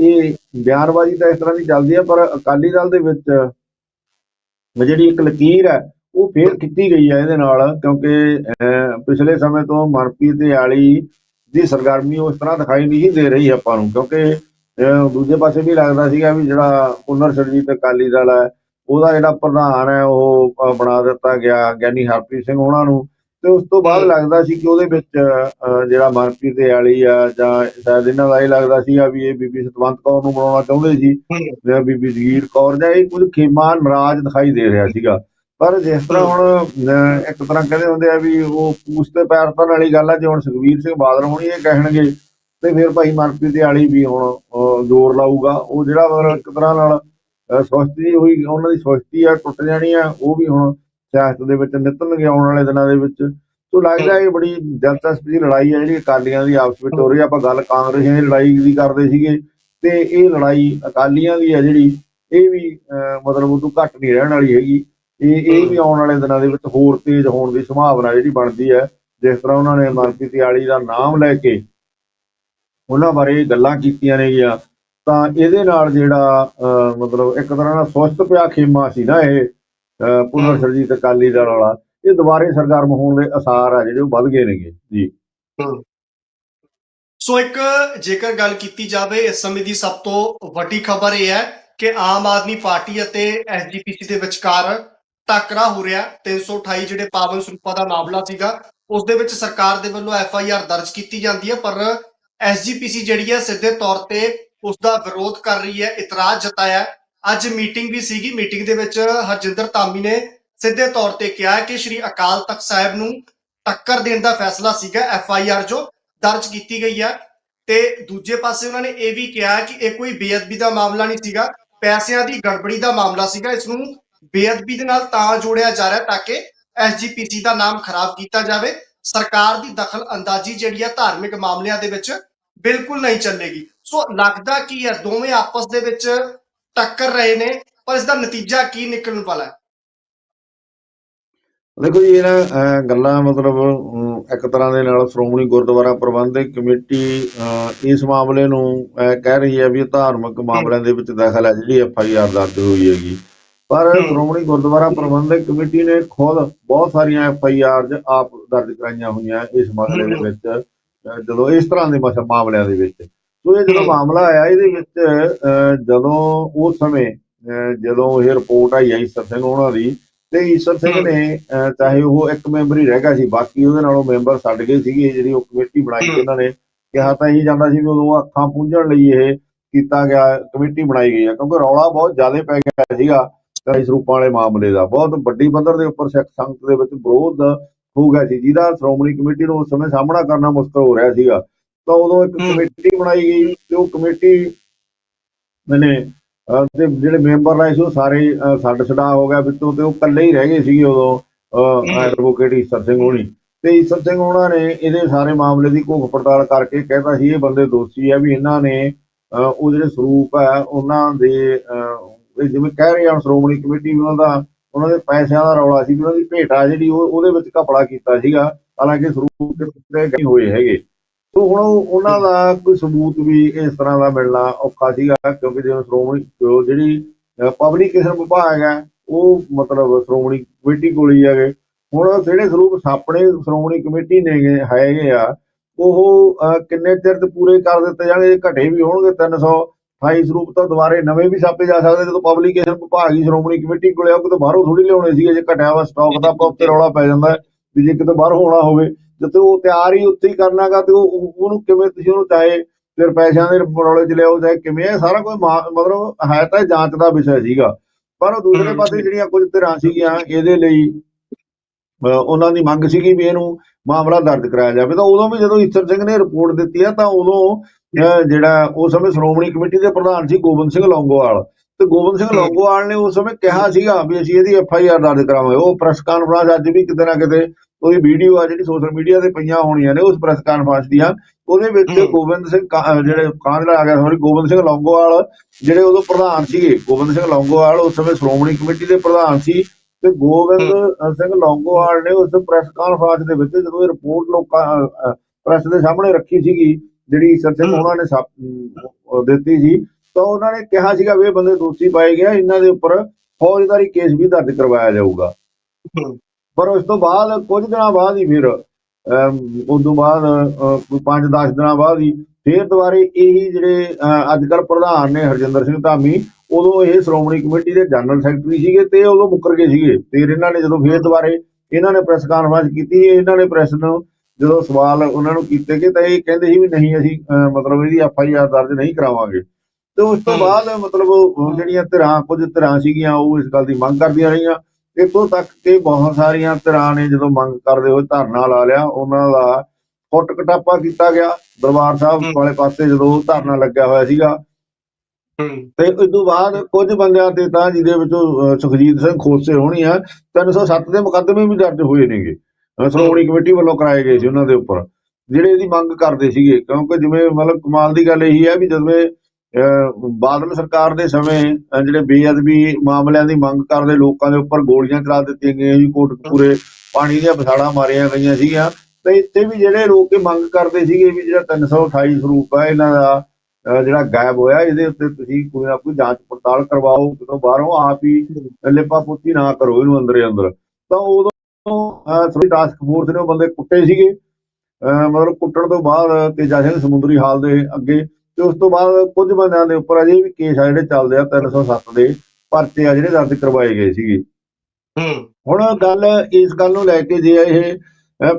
ਇਹ ਬਿਆਨਬਾਜ਼ੀ ਤਾਂ ਇਸ ਤਰ੍ਹਾਂ ਦੀ ਚੱਲਦੀ ਹੈ ਪਰ ਅਕਾਲੀ ਦਲ ਦੇ ਵਿੱਚ ਜਿਹੜੀ ਇੱਕ ਲਕੀਰ ਹੈ ਉਹ ਫੇਰ ਕੀਤੀ ਗਈ ਹੈ ਇਹਦੇ ਨਾਲ ਕਿਉਂਕਿ ਪਿਛਲੇ ਸਮੇਂ ਤੋਂ ਮਨਪ੍ਰੀਤ ਤੇ ਆਲੀ ਦੀ ਸਰਗਰਮੀ ਉਸ ਤਰ੍ਹਾਂ ਦਿਖਾਈ ਨਹੀਂ ਦੇ ਰਹੀ ਆਪਾਂ ਨੂੰ ਕਿਉਂਕਿ ਦੂਜੇ ਪਾਸੇ ਵੀ ਲੱਗਦਾ ਸੀਗਾ ਵੀ ਜਿਹੜਾ ਪੁਨਰ ਸਰਜੀਤ ਅਕਾਲੀ ਦਲ ਹੈ ਉਹਦਾ ਜਿਹੜਾ ਪ੍ਰਧਾਨ ਹੈ ਉਹ ਬਣਾ ਦਿੱਤਾ ਗਿਆ ਗਿਆਨੀ ਹਰਪ੍ਰੀਤ ਸਿੰਘ ਉਹਨਾਂ ਨੂੰ। ਤੇ ਉਸ ਤੋਂ ਬਾਅਦ। ਲੱਗਦਾ ਸੀ ਕਿ ਉਹਦੇ ਵਿੱਚ ਜਿਹੜਾ ਮਨਪ੍ਰੀਤ ਤੇ ਆਲੀ ਆ ਜਾਂ ਸ਼ਾਇਦ ਇਹਨਾਂ ਦਾ ਇਹ ਲੱਗਦਾ ਸੀਗਾ ਵੀ ਇਹ ਬੀਬੀ ਸਤਵੰਤ ਕੌਰ ਨੂੰ ਬਣਾਉਣਾ ਚਾਹੁੰਦੇ ਸੀ। ਜਾਂ ਬੀਬੀ ਜਗੀਰ ਕੌਰ ਜਾਂ ਇਹ ਕੁਝ ਖੇਮਾ ਨਾਰਾਜ਼ ਦਿਖਾਈ ਦੇ ਰਿਹਾ ਸੀਗਾ। ਪਰ ਜਿਸ ਤਰ੍ਹਾਂ ਹੁਣ ਇੱਕ ਤਰ੍ਹਾਂ ਕਹਿੰਦੇ ਹੁੰਦੇ ਆ ਵੀ ਉਹ ਪੂਛ ਤੇ ਪੈਰ ਧਰਨ ਵਾਲੀ ਗੱਲ ਆ ਜੇ ਹੁਣ ਸੁਖਬੀਰ ਸਿੰਘ ਬਾਦਲ ਹੋਣੀ ਇਹ ਕਹਿਣਗੇ ਤੇ ਫਿਰ ਭਾਈ ਮਨਪ੍ਰੀਤ ਵਾਲੀ ਵੀ ਹੁਣ ਜ਼ੋਰ ਲਾਊਗਾ। ਉਹ ਜਿਹੜਾ ਮਤਲਬ ਇੱਕ ਤਰ੍ਹਾਂ ਨਾਲ ਸੁਸਤੀ ਹੋਈ ਉਹਨਾਂ ਦੀ ਸੁਸਤੀ ਆ ਟੁੱਟ ਜਾਣੀ ਆ ਉਹ ਵੀ ਹੁਣ ਸਿਆਸਤ ਦੇ ਵਿੱਚ ਨਿਕਲਣਗੇ ਆਉਣ ਵਾਲੇ ਦਿਨਾਂ ਦੇ ਵਿੱਚ। ਸੋ ਲੱਗਦਾ ਇਹ ਬੜੀ ਦਿਲਚਸਪ ਦੀ ਲੜਾਈ ਹੈ ਜਿਹੜੀ ਅਕਾਲੀਆਂ ਦੀ ਆਪਸ ਵਿੱਚ ਹੋ ਰਹੀ ਆ। ਆਪਾਂ ਗੱਲ ਕਾਂਗਰਸੀਆਂ ਦੀ ਲੜਾਈ ਦੀ ਕਰਦੇ ਸੀਗੇ ਤੇ ਇਹ ਲੜਾਈ ਅਕਾਲੀਆਂ ਦੀ ਹੈ ਜਿਹੜੀ ਇਹ ਵੀ ਅਹ, ਮਤਲਬ ਉਦੋਂ ਘੱਟ ਨਹੀਂ ਰਹਿਣ ਵਾਲੀ ਹੈਗੀ। ਇਹ ਇਹ ਵੀ ਆਉਣ ਵਾਲੇ ਦਿਨਾਂ ਦੇ ਵਿੱਚ ਹੋਰ ਤੇਜ਼ ਹੋਣ ਦੀ ਸੰਭਾਵਨਾ ਜਿਹੜੀ ਬਣਦੀ ਹੈ ਜਿਸ ਤਰ੍ਹਾਂ ਉਹਨਾਂ ਨੇ ਮਨਪ੍ਰੀਤ ਵਾਲੀ ਦਾ ਨਾਮ ਲੈ ਕੇ ਉਹਨਾਂ ਬਾਰੇ ਗੱਲਾਂ ਕੀਤੀਆਂ ਨੇਗੀਆਂ। ਤਾਂ ਇਹਦੇ ਨਾਲ ਜਿਹੜਾ ਅਹ, ਮਤਲਬ ਇੱਕ ਤਰ੍ਹਾਂ ਦਾ ਸੁਸਤ ਪਿਆ ਖੇਮਾ ਸੀ ਨਾ ਇਹ। ਪੁਨਰ ਸਰਜੀਤ ਅਕਾਲੀ ਦਲ ਵਾਲਾ ਇਹ ਦੁਬਾਰੇ ਸਰਗਰਮ ਹੋਣ ਦੇ ਅਸਾਰ ਆ ਜਿਹੜੇ ਉਹ ਵੱਧ ਗਏ ਨੇਗੇ ਜੀ। ਸੋ ਇੱਕ ਜੇਕਰ ਗੱਲ ਕੀਤੀ ਜਾਵੇ ਇਸ ਸਮੇਂ ਦੀ ਸਭ ਤੋਂ ਵੱਡੀ ਖਬਰ ਇਹ ਹੈ ਕਿ ਆਮ ਆਦਮੀ ਪਾਰਟੀ ਅਤੇ ਐਸਜੀਪੀਸੀ ਦੇ ਵਿਚਕਾਰ ਟੱਕਰਾ ਹੋ ਰਿਹਾ। 328 ਜਿਹੜੇ ਪਾਵਨ ਸਰੂਪਾਂ ਦਾ ਮਾਮਲਾ ਸੀਗਾ ਉਸ ਦੇ ਵਿੱਚ ਸਰਕਾਰ ਦੇ ਵੱਲੋਂ ਐਫ ਆਈ ਆਰ ਦਰਜ ਕੀਤੀ ਜਾਂਦੀ ਹੈ ਪਰ ਐਸਜੀਪੀਸੀ ਜਿਹੜੀ ਹੈ ਸਿੱਧੇ ਤੌਰ ਤੇ ਉਸ ਦਾ ਵਿਰੋਧ ਕਰ ਰਹੀ ਹੈ ਇਤਰਾਜ਼ ਜਤਾਇਆ। ਅੱਜ ਮੀਟਿੰਗ ਵੀ ਸੀਗੀ। ਮੀਟਿੰਗ ਦੇ ਵਿੱਚ ਹਰਜਿੰਦਰ ਧਾਮੀ ਨੇ ਸਿੱਧੇ ਤੌਰ ਤੇ ਕਿਹਾ ਕਿ ਸ਼੍ਰੀ ਅਕਾਲ ਤਖਤ ਸਾਹਿਬ ਨੂੰ ਟੱਕਰ ਦੇਣ ਦਾ ਫੈਸਲਾ ਸੀਗਾ ਐਫ ਆਈ ਆਰ ਜੋ ਦਰਜ ਕੀਤੀ ਗਈ ਹੈ ਤੇ ਦੂਜੇ ਪਾਸੇ ਉਹਨਾਂ ਨੇ ਇਹ ਵੀ ਕਿਹਾ ਕਿ ਇਹ ਕੋਈ ਬੇਅਦਬੀ ਦਾ ਮਾਮਲਾ ਨਹੀਂ ਸੀਗਾ, ਪੈਸਿਆਂ ਦੀ ਗੜਬੜੀ ਦਾ ਮਾਮਲਾ ਸੀਗਾ। ਇਸ ਨੂੰ ਬੇਅਦਬੀ ਦੇ ਨਾਲ ਤਾਂ ਜੋੜਿਆ ਜਾ ਰਿਹਾ ਤਾਂ ਕਿ ਐਸਜੀਪੀਸੀ ਦਾ ਨਾਮ ਖਰਾਬ ਕੀਤਾ ਜਾਵੇ। ਸਰਕਾਰ ਦੀ ਦਖਲ ਅੰਦਾਜ਼ੀ ਜਿਹੜੀ ਹੈ ਧਾਰਮਿਕ ਮਾਮਲਿਆਂ ਦੇ ਵਿੱਚ ਬਿਲਕੁਲ ਨਹੀਂ ਚੱਲੇਗੀ। ਸੋ ਲੱਗਦਾ ਕੀ ਹੈ ਦੋਵੇਂ ਆਪਸ ਦੇ ਵਿੱਚ ਟੱਕਰ ਰਹੇ ਨੇ ਪਰ ਇਸ ਦਾ ਨਤੀਜਾ ਕੀ ਨਿਕਲਣ ਵਾਲਾ ਹੈ ਦੇਖੋ ਜੀ ਇਹ ਨਾ ਅਹ, ਗੱਲਾਂ ਮਤਲਬ ਇੱਕ ਤਰ੍ਹਾਂ ਦੇ ਨਾਲ ਸ਼੍ਰੋਮਣੀ ਗੁਰਦੁਆਰਾ ਪ੍ਰਬੰਧਕ ਕਮੇਟੀ ਇਸ ਮਾਮਲੇ ਨੂੰ ਕਹਿ ਰਹੀ ਹੈ ਵੀ ਧਾਰਮਿਕ ਮਾਮਲਿਆਂ ਦੇ ਵਿੱਚ ਦਖਲ ਹੈ ਜਿਹੜੀ ਐਫ ਆਈ ਆਰ ਦਰਜ ਹੋਈ ਹੈਗੀ ਪਰ। ਸ਼੍ਰੋਮਣੀ ਗੁਰਦੁਆਰਾ ਪ੍ਰਬੰਧਕ ਕਮੇਟੀ ਨੇ ਖੁਦ ਬਹੁਤ ਸਾਰੀਆਂ ਐਫ ਆਈ ਆਰ ਆਪ ਦਰਜ ਕਰਾਈਆਂ ਹੋਈਆਂ ਇਸ ਮਸਲੇ ਦੇ। ਵਿੱਚ ਜਦੋਂ ਇਸ ਤਰ੍ਹਾਂ ਦੇ ਮਾਮਲਿਆਂ ਦੇ ਵਿੱਚ ਸੋ ਇਹ ਜਦੋਂ। ਮਾਮਲਾ ਆਇਆ ਇਹਦੇ ਵਿੱਚ ਜਦੋਂ ਉਸ ਸਮੇਂ ਜਦੋਂ ਇਹ ਰਿਪੋਰਟ ਆਈ ਈਸਰ ਸਿੰਘ ਉਹਨਾਂ ਦੀ ਤੇ ਈਸਰ ਸਿੰਘ। ਨੇ ਚਾਹੇ ਉਹ ਇੱਕ ਮੈਂਬਰ ਹੀ ਰਹਿ ਗਿਆ ਸੀ ਬਾਕੀ ਉਹਦੇ ਨਾਲੋਂ ਮੈਂਬਰ ਛੱਡ ਗਏ ਸੀਗੇ ਜਿਹੜੀ ਉਹ ਕਮੇਟੀ ਬਣਾਈ। ਉਹਨਾਂ ਨੇ ਕਿਹਾ ਤਾਂ ਇਹੀ ਜਾਂਦਾ ਸੀ ਵੀ ਉਦੋਂ ਅੱਖਾਂ ਪੂੰਝਣ ਲਈ ਇਹ ਕੀਤਾ ਗਿਆ ਕਮੇਟੀ ਬਣਾਈ ਗਈ ਹੈ ਕਿਉਂਕਿ ਰੌਲਾ ਬਹੁਤ ਜ਼ਿਆਦਾ ਪੈ ਗਿਆ ਸੀਗਾ ਇਸ ਰੂਪਾਂ ਵਾਲੇ ਮਾਮਲੇ ਦਾ ਬਹੁਤ ਵੱਡੀ ਪੱਧਰ ਦੇ ਉੱਪਰ ਸਿੱਖ ਸੰਗਤ ਦੇ ਵਿੱਚ ਵਿਰੋਧ ਹੋ ਗਿਆ ਸੀ ਜਿਹਦਾ ਸ਼੍ਰੋਮਣੀ ਕਮੇਟੀ ਨੂੰ ਉਸ ਸਮੇਂ ਸਾਹਮਣਾ ਕਰਨਾ ਮੁਸ਼ਕਲ ਹੋ ਰਿਹਾ ਸੀਗਾ ਤਾਂ ਉਦੋਂ ਇੱਕ। ਕਮੇਟੀ ਬਣਾਈ ਗਈ ਤੇ ਉਹ ਕਮੇਟੀ ਮੈਨੇ ਤੇ ਜਿਹੜੇ ਮੈਂਬਰ ਰਹੇ ਸੀ ਉਹ ਸਾਰੇ ਛੱਡ ਛਡਾ ਹੋ ਗਿਆ ਵਿੱਚੋਂ ਤੇ ਉਹ ਇਕੱਲੇ ਹੀ ਰਹਿ ਗਏ ਸੀਗੇ ਉਦੋਂ। ਐਡਵੋਕੇਟ ਈਸਰ ਸਿੰਘ ਹੋਣੀ ਤੇ ਈਸਰ ਸਿੰਘ ਉਹਨਾਂ ਨੇ ਇਹਦੇ ਸਾਰੇ ਮਾਮਲੇ ਦੀ ਘੋਖ ਪੜਤਾਲ ਕਰਕੇ ਕਹਿੰਦਾ ਸੀ ਇਹ ਬੰਦੇ ਦੋਸ਼ੀ ਆ ਵੀ ਇਹਨਾਂ ਨੇ ਉਹ ਜਿਹੜੇ ਸਰੂਪ ਹੈ ਉਹਨਾਂ ਦੇ ਇਹ ਜਿਵੇਂ ਕਹਿ ਰਹੇ ਆ ਸ਼੍ਰੋਮਣੀ ਕਮੇਟੀ ਵੀ ਉਹਨਾਂ ਦਾ ਉਹਨਾਂ ਦੇ ਪੈਸਿਆਂ ਦਾ ਰੌਲਾ ਸੀ ਉਹਨਾਂ ਦੀ ਭੇਟਾ ਜਿਹੜੀ ਉਹ ਉਹਦੇ ਵਿੱਚ ਘਪਲਾ ਕੀਤਾ ਸੀਗਾ ਹਾਲਾਂਕਿ ਸਰੂਪ ਕਿਤੇ ਨਹੀਂ ਹੋਏ ਹੈਗੇ ਸੋ ਹੁਣ ਉਹ- ਉਹਨਾਂ ਦਾ ਕੋਈ ਸਬੂਤ ਵੀ ਇਸ ਤਰ੍ਹਾਂ ਦਾ ਮਿਲਣਾ ਔਖਾ ਸੀਗਾ ਕਿਉਂਕਿ ਜਿਵੇਂ ਸ਼੍ਰੋਮਣੀ ਜਿਹੜੀ ਪਬਲਿਕੇਸ਼ਨ ਵਿਭਾਗ ਹੈ ਉਹ ਮਤਲਬ ਸ਼੍ਰੋਮਣੀ ਕਮੇਟੀ ਕੋਲ ਹੀ ਹੈਗੇ। ਹੁਣ ਜਿਹੜੇ ਸਰੂਪ ਆਪਣੇ ਸ਼੍ਰੋਮਣੀ ਕਮੇਟੀ ਨੇ ਹੈਗੇ ਆ ਉਹ ਕਿੰਨੇ ਚਿਰ ਤੇ ਪੂਰੇ ਕਰ ਦਿੱਤੇ ਜਾਣਗੇ? ਘਟੇ ਵੀ ਹੋਣਗੇ 328 ਸਰੂਪ ਤਾਂ ਦੁਬਾਰੇ ਨਵੇਂ ਵੀ ਛਾਪੇ ਜਾ ਸਕਦੇ ਜਦੋਂ ਪਬਲਿਕੇਸ਼ਨ ਵਿਭਾਗ ਹੀ ਸ਼੍ਰੋਮਣੀ ਕਮੇਟੀ ਕੋਲੇ ਆ ਉਹ ਕਿਤੇ ਬਾਹਰੋਂ ਥੋੜੀ ਲਿਆਉਣੇ ਸੀਗੇ ਜੇ ਘਟਿਆ ਵਾ ਸਟਾਕ ਦਾ ਆਪਾਂ ਉੱਤੇ ਰੌਲਾ ਪੈ ਜਾਂਦਾ। ਵੀ ਜੇ ਕਿਤੇ ਬਾਹਰੋਂ ਹੋਣਾ ਹੋਵੇ ਜਦੋਂ ਉਹ ਤਿਆਰ ਹੀ ਉੱਥੇ ਹੀ ਕਰਨਾਗਾ ਤੇ ਉਹ ਉਹ- ਉਹਨੂੰ ਕਿਵੇਂ ਤੁਸੀਂ ਉਹਨੂੰ ਚਾਹੇ ਫਿਰ ਪੈਸਿਆਂ ਦੇ ਰੌਲੇ ਚ ਲਿਆਓ ਚਾਹੇ ਕਿਵੇਂ ਇਹ ਸਾਰਾ ਮਾ- ਮਤਲਬ ਹੈ ਤਾਂ ਜਾਂਚ ਦਾ ਵਿਸ਼ਾ ਸੀਗਾ। ਪਰ ਉਹ ਦੂਸਰੇ। ਪਾਸੇ ਜਿਹੜੀਆਂ ਕੁਝ ਧਿਰਾਂ ਸੀਗੀਆਂ ਇਹਦੇ ਲਈ ਉਹਨਾਂ ਦੀ ਮੰਗ ਸੀਗੀ ਵੀ ਇਹਨੂੰ ਮਾਮਲਾ ਦਰਜ ਕਰਾਇਆ ਜਾਵੇ। ਤਾਂ ਉਦੋਂ ਵੀ ਜਦੋਂ ਈਸਰ ਸਿੰਘ ਨੇ ਰਿਪੋਰਟ ਦਿੱਤੀ ਆ ਤਾਂ ਉਦੋਂ ਜਿਹੜਾ ਉਸ ਸਮੇਂ ਸ਼੍ਰੋਮਣੀ ਕਮੇਟੀ ਦੇ ਪ੍ਰਧਾਨ ਸੀ ਗੋਬਿੰਦ ਸਿੰਘ ਲੌਂਗੋਵਾਲ। ਤੇ ਗੋਬਿੰਦ ਸਿੰਘ। ਲੌਂਗੋਵਾਲ ਨੇ ਉਸ ਸਮੇਂ ਕਿਹਾ ਸੀਗਾ ਵੀ ਅਸੀਂ ਇਹਦੀ ਐਫ ਆਈ ਆਰ ਦਰਜ ਕਰਾਵਾਂਗੇ ਉਹ ਪ੍ਰੈਸ ਕਾਨਫਰੰਸ ਅੱਜ ਵੀ ਕਿਤੇ ਨਾ ਕਿਤੇ ਉਹਦੀ ਵੀਡੀਓ ਆ ਜਿਹੜੀ ਸੋਸ਼ਲ ਮੀਡੀਆ ਤੇ ਪਈਆਂ ਹੋਣੀਆਂ ਨੇ ਉਸ ਪ੍ਰੈਸ ਕਾਨਫਰੰਸ ਦੀਆਂ ਉਹਦੇ ਵਿੱਚ। ਗੋਬਿੰਦ ਸਿੰਘ ਜਿਹੜੇ ਕਾਂਗੜਾ ਆ ਗਿਆ ਸੌਰੀ ਗੋਬਿੰਦ ਸਿੰਘ ਲੌਂਗੋਵਾਲ ਜਿਹੜੇ ਉਦੋਂ ਪ੍ਰਧਾਨ ਸੀਗੇ ਗੋਬਿੰਦ ਸਿੰਘ ਲੌਂਗੋਵਾਲ ਉਸ ਸਮੇਂ ਸ਼੍ਰੋਮਣੀ ਕਮੇਟੀ ਦੇ ਪ੍ਰਧਾਨ ਸੀ ਤੇ ਗੋਬਿੰਦ ਸਿੰਘ ਲੌਂਗੋਵਾਲ ਨੇ ਉਸ ਪ੍ਰੈਸ ਕਾਨਫਰੰਸ ਦੇ ਵਿੱਚ ਜਦੋਂ ਇਹ ਰਿਪੋਰਟ ਲੋਕਾਂ ਪ੍ਰੈਸ ਦੇ ਸਾਹਮਣੇ ਰੱਖੀ ਸੀਗੀ ਜਿਹੜੀ ਸਿੰਘ ਹਮ। ਉਹਨਾਂ ਨੇ ਦਿੱਤੀ ਸੀ ਤਾਂ ਉਹਨਾਂ ਨੇ ਕਿਹਾ ਸੀਗਾ ਵੀ ਇਹ ਬੰਦੇ ਦੋਸ਼ੀ ਪਾਏ ਗਏ ਇਹਨਾਂ ਦੇ ਉੱਪਰ ਫੌਜਦਾਰੀ ਕੇਸ ਵੀ ਦਰਜ ਕਰਵਾਇਆ ਜਾਊਗਾ। ਪਰ ਉਸ ਤੋਂ ਬਾਅਦ ਕੁਝ ਦਿਨਾਂ ਬਾਅਦ ਹੀ ਫਿਰ ਉਸ ਤੋਂ ਬਾਅਦ ਕੋਈ 5-10 ਦਿਨਾਂ ਬਾਅਦ ਹੀ ਫਿਰ ਦੁਬਾਰੇ ਇਹੀ ਜਿਹੜੇ ਅੱਜ ਕੱਲ ਪ੍ਰਧਾਨ ਨੇ ਹਰਜਿੰਦਰ ਸਿੰਘ ਧਾਮੀ ਉਦੋਂ ਇਹ ਸ਼੍ਰੋਮਣੀ ਕਮੇਟੀ ਦੇ ਜਨਰਲ ਸੈਕਟਰੀ ਸੀਗੇ ਤੇ ਉਦੋਂ ਮੁੱਕਰ ਗਏ ਸੀਗੇ। ਫਿਰ ਇਹਨਾਂ ਨੇ ਜਦੋਂ ਫਿਰ ਦੁਬਾਰੇ ਇਹਨਾਂ ਨੇ ਪ੍ਰੈਸ ਕਾਨਫਰੰਸ ਕੀਤੀ ਇਹਨਾਂ ਨੇ ਪ੍ਰੈਸ ਨੂੰ ਜਦੋਂ ਸਵਾਲ ਉਹਨਾਂ ਨੂੰ ਕੀਤੇ ਕਿ ਤਾਂ ਇਹ ਕਹਿੰਦੇ ਸੀ ਵੀ ਨਹੀਂ ਅਸੀਂ ਮਤਲਬ ਇਹਦੀ ਐਫ ਆਈ ਆਰ ਦਰਜ ਨਹੀਂ ਕਰਾਵਾਂਗੇ। ਤੇ ਉਸ ਤੋਂ। ਬਾਅਦ ਮਤਲਬ ਉਹ ਜਿਹੜੀਆਂ ਧਿਰਾਂ ਕੁਝ ਧਿਰਾਂ ਸੀਗੀਆਂ ਉਹ ਇਸ ਗੱਲ ਦੀ ਮੰਗ ਕਰਦੀਆਂ ਰਹੀਆਂ ਇੱਥੋਂ ਤੱਕ ਕਿ ਬਹੁਤ ਸਾਰੀਆਂ ਧਿਰਾਂ ਨੇ ਜਦੋਂ ਮੰਗ ਕਰਦੇ ਹੋਏ ਧਰਨਾ ਲਾ ਲਿਆ ਉਹਨਾਂ ਦਾ ਕੁੱਟ ਕਟਾਪਾ ਕੀਤਾ ਗਿਆ ਦਰਬਾਰ ਸਾਹਿਬ। ਵਾਲੇ ਪਾਸੇ ਜਦੋਂ ਧਰਨਾ ਲੱਗਿਆ ਹੋਇਆ ਸੀਗਾ। ਤੇ ਉਸ ਤੋਂ ਬਾਅਦ ਕੁਝ ਬੰਦਿਆਂ ਤੇ ਤਾਂ ਜਿਹਦੇ ਵਿੱਚੋਂ ਸੁਖਜੀਤ ਸਿੰਘ ਖੋਸੇ ਹੋਣੀ ਆ 307 ਦੇ ਮੁਕੱਦਮੇ ਵੀ ਦਰਜ ਹੋਏ ਨੇਗੇ ਸ਼੍ਰੋਮਣੀ ਕਮੇਟੀ ਵੱਲੋਂ ਕਰਾਏ ਗਏ ਸੀ ਉਹਨਾਂ ਦੇ ਉੱਪਰ ਜਿਹੜੇ ਇਹਦੀ ਮੰਗ ਕਰਦੇ ਸੀਗੇ ਕਿਉਂਕਿ ਜਿਵੇਂ ਮਤਲਬ ਕਮਾਲ ਦੀ ਗੱਲ ਇਹੀ ਹੈ ਵੀ ਜਦੋਂ ਬਾਦਲ ਸਰਕਾਰ ਦੇ ਸਮੇਂ ਜਿਹੜੇ ਬੇਅਦਬੀ ਮਾਮਲਿਆਂ ਦੀ ਮੰਗ ਕਰਦੇ ਲੋਕਾਂ ਦੇ ਉੱਪਰ ਗੋਲੀਆਂ ਚਲਾ ਦਿੱਤੀਆਂ ਗਈਆਂ ਜੀ, ਕੋਟਕਪੂਰੇ ਪਾਣੀ ਦੀਆਂ ਬਸਾੜਾਂ ਮਾਰੀਆਂ ਗਈਆਂ ਸੀਗੀਆਂ। ਤੇ ਇੱਥੇ ਵੀ ਜਿਹੜੇ ਲੋਕ ਇਹ ਮੰਗ ਕਰਦੇ ਸੀਗੇ ਵੀ ਜਿਹੜਾ 328 ਸਰੂਪ ਹੈ ਇਹਨਾਂ ਦਾ ਜਿਹੜਾ ਗਾਇਬ ਹੋਇਆ, ਇਹਦੇ ਉੱਤੇ ਤੁਸੀਂ ਕੋਈ ਨਾ ਕੋਈ ਜਾਂਚ ਪੜਤਾਲ ਕਰਵਾਓ, ਕਿਤੋਂ ਬਾਹਰੋਂ ਆਪ ਹੀ ਲੇਪਾ ਪੁੱਤੀ ਨਾ ਕਰੋ ਇਹਨੂੰ ਅੰਦਰੇ ਅੰਦਰ। ਤਾਂ ਉਦੋਂ ਥੋੜੀ ਟਾਸਕ ਫੋਰਸ ਨੇ ਉਹ ਬੰਦੇ ਕੁੱਟੇ ਸੀਗੇ। ਅਹ ਮਤਲਬ ਕੁੱਟਣ ਤੋਂ ਬਾਅਦ ਤੇਜਾ ਸਿੰਘ ਸਮੁੰਦਰੀ ਹਾਲ ਦੇ ਅੱਗੇ ਤੇ ਉਸ ਤੋਂ ਬਾਅਦ ਕੁਝ ਬੰਦਿਆਂ ਦੇ ਉੱਪਰ ਅਜੇ ਵੀ ਕੇਸ ਆ ਜਿਹੜੇ ਚੱਲਦੇ ਆ 307 ਦੇ ਪਰਚੇ ਆ ਜਿਹੜੇ ਦਰਜ ਕਰਵਾਏ ਗਏ ਸੀਗੇ। ਹੂੰ। ਹੁਣ ਗੱਲ ਇਸ ਗੱਲ ਨੂੰ ਲੈ ਕੇ ਜੇ ਇਹ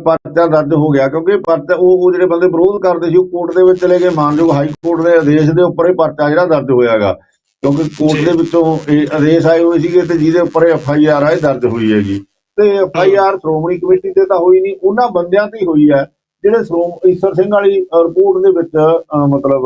ਪਰਚਾ ਦਰਜ ਹੋ ਗਿਆ ਕਿਉਂਕਿ ਪਰਚਾ ਉਹ ਉਹ ਜਿਹੜੇ ਬੰਦੇ ਵਿਰੋਧ ਕਰਦੇ ਸੀ ਉਹ ਕੋਰਟ ਦੇ ਵਿੱਚ ਚਲੇ ਗਏ। ਮਾਨਯੋਗ ਹਾਈ ਕੋਰਟ ਦੇ ਆਦੇਸ਼ ਦੇ ਉੱਪਰ ਇਹ ਪਰਚਾ ਜਿਹੜਾ ਦਰਜ ਹੋਇਆਗਾ। ਕਿਉਂਕਿ ਕੋਰਟ। ਦੇ ਵਿੱਚੋਂ ਇਹ ਆਦੇਸ਼ ਆਏ ਹੋਏ ਸੀਗੇ ਤੇ ਜਿਹਦੇ ਉੱਪਰ ਐਫ ਆਈ ਆਰ ਆ ਇਹ ਦਰਜ ਹੋਈ ਹੈਗੀ। ਤੇ F I R Shiromani committee ਤੇ ਤਾਂ ਹੋਈ ਨਹੀਂ ਉਹਨਾਂ ਬੰਦਿਆਂ ਤੇ ਹੋਈ ਹੈ। ਜਿਹੜੇ ਸ਼੍ਰੋਮ ਈਸਰ ਸਿੰਘ ਵਾਲੀ ਰਿਪੋਰਟ ਦੇ ਵਿੱਚ ਮਤਲਬ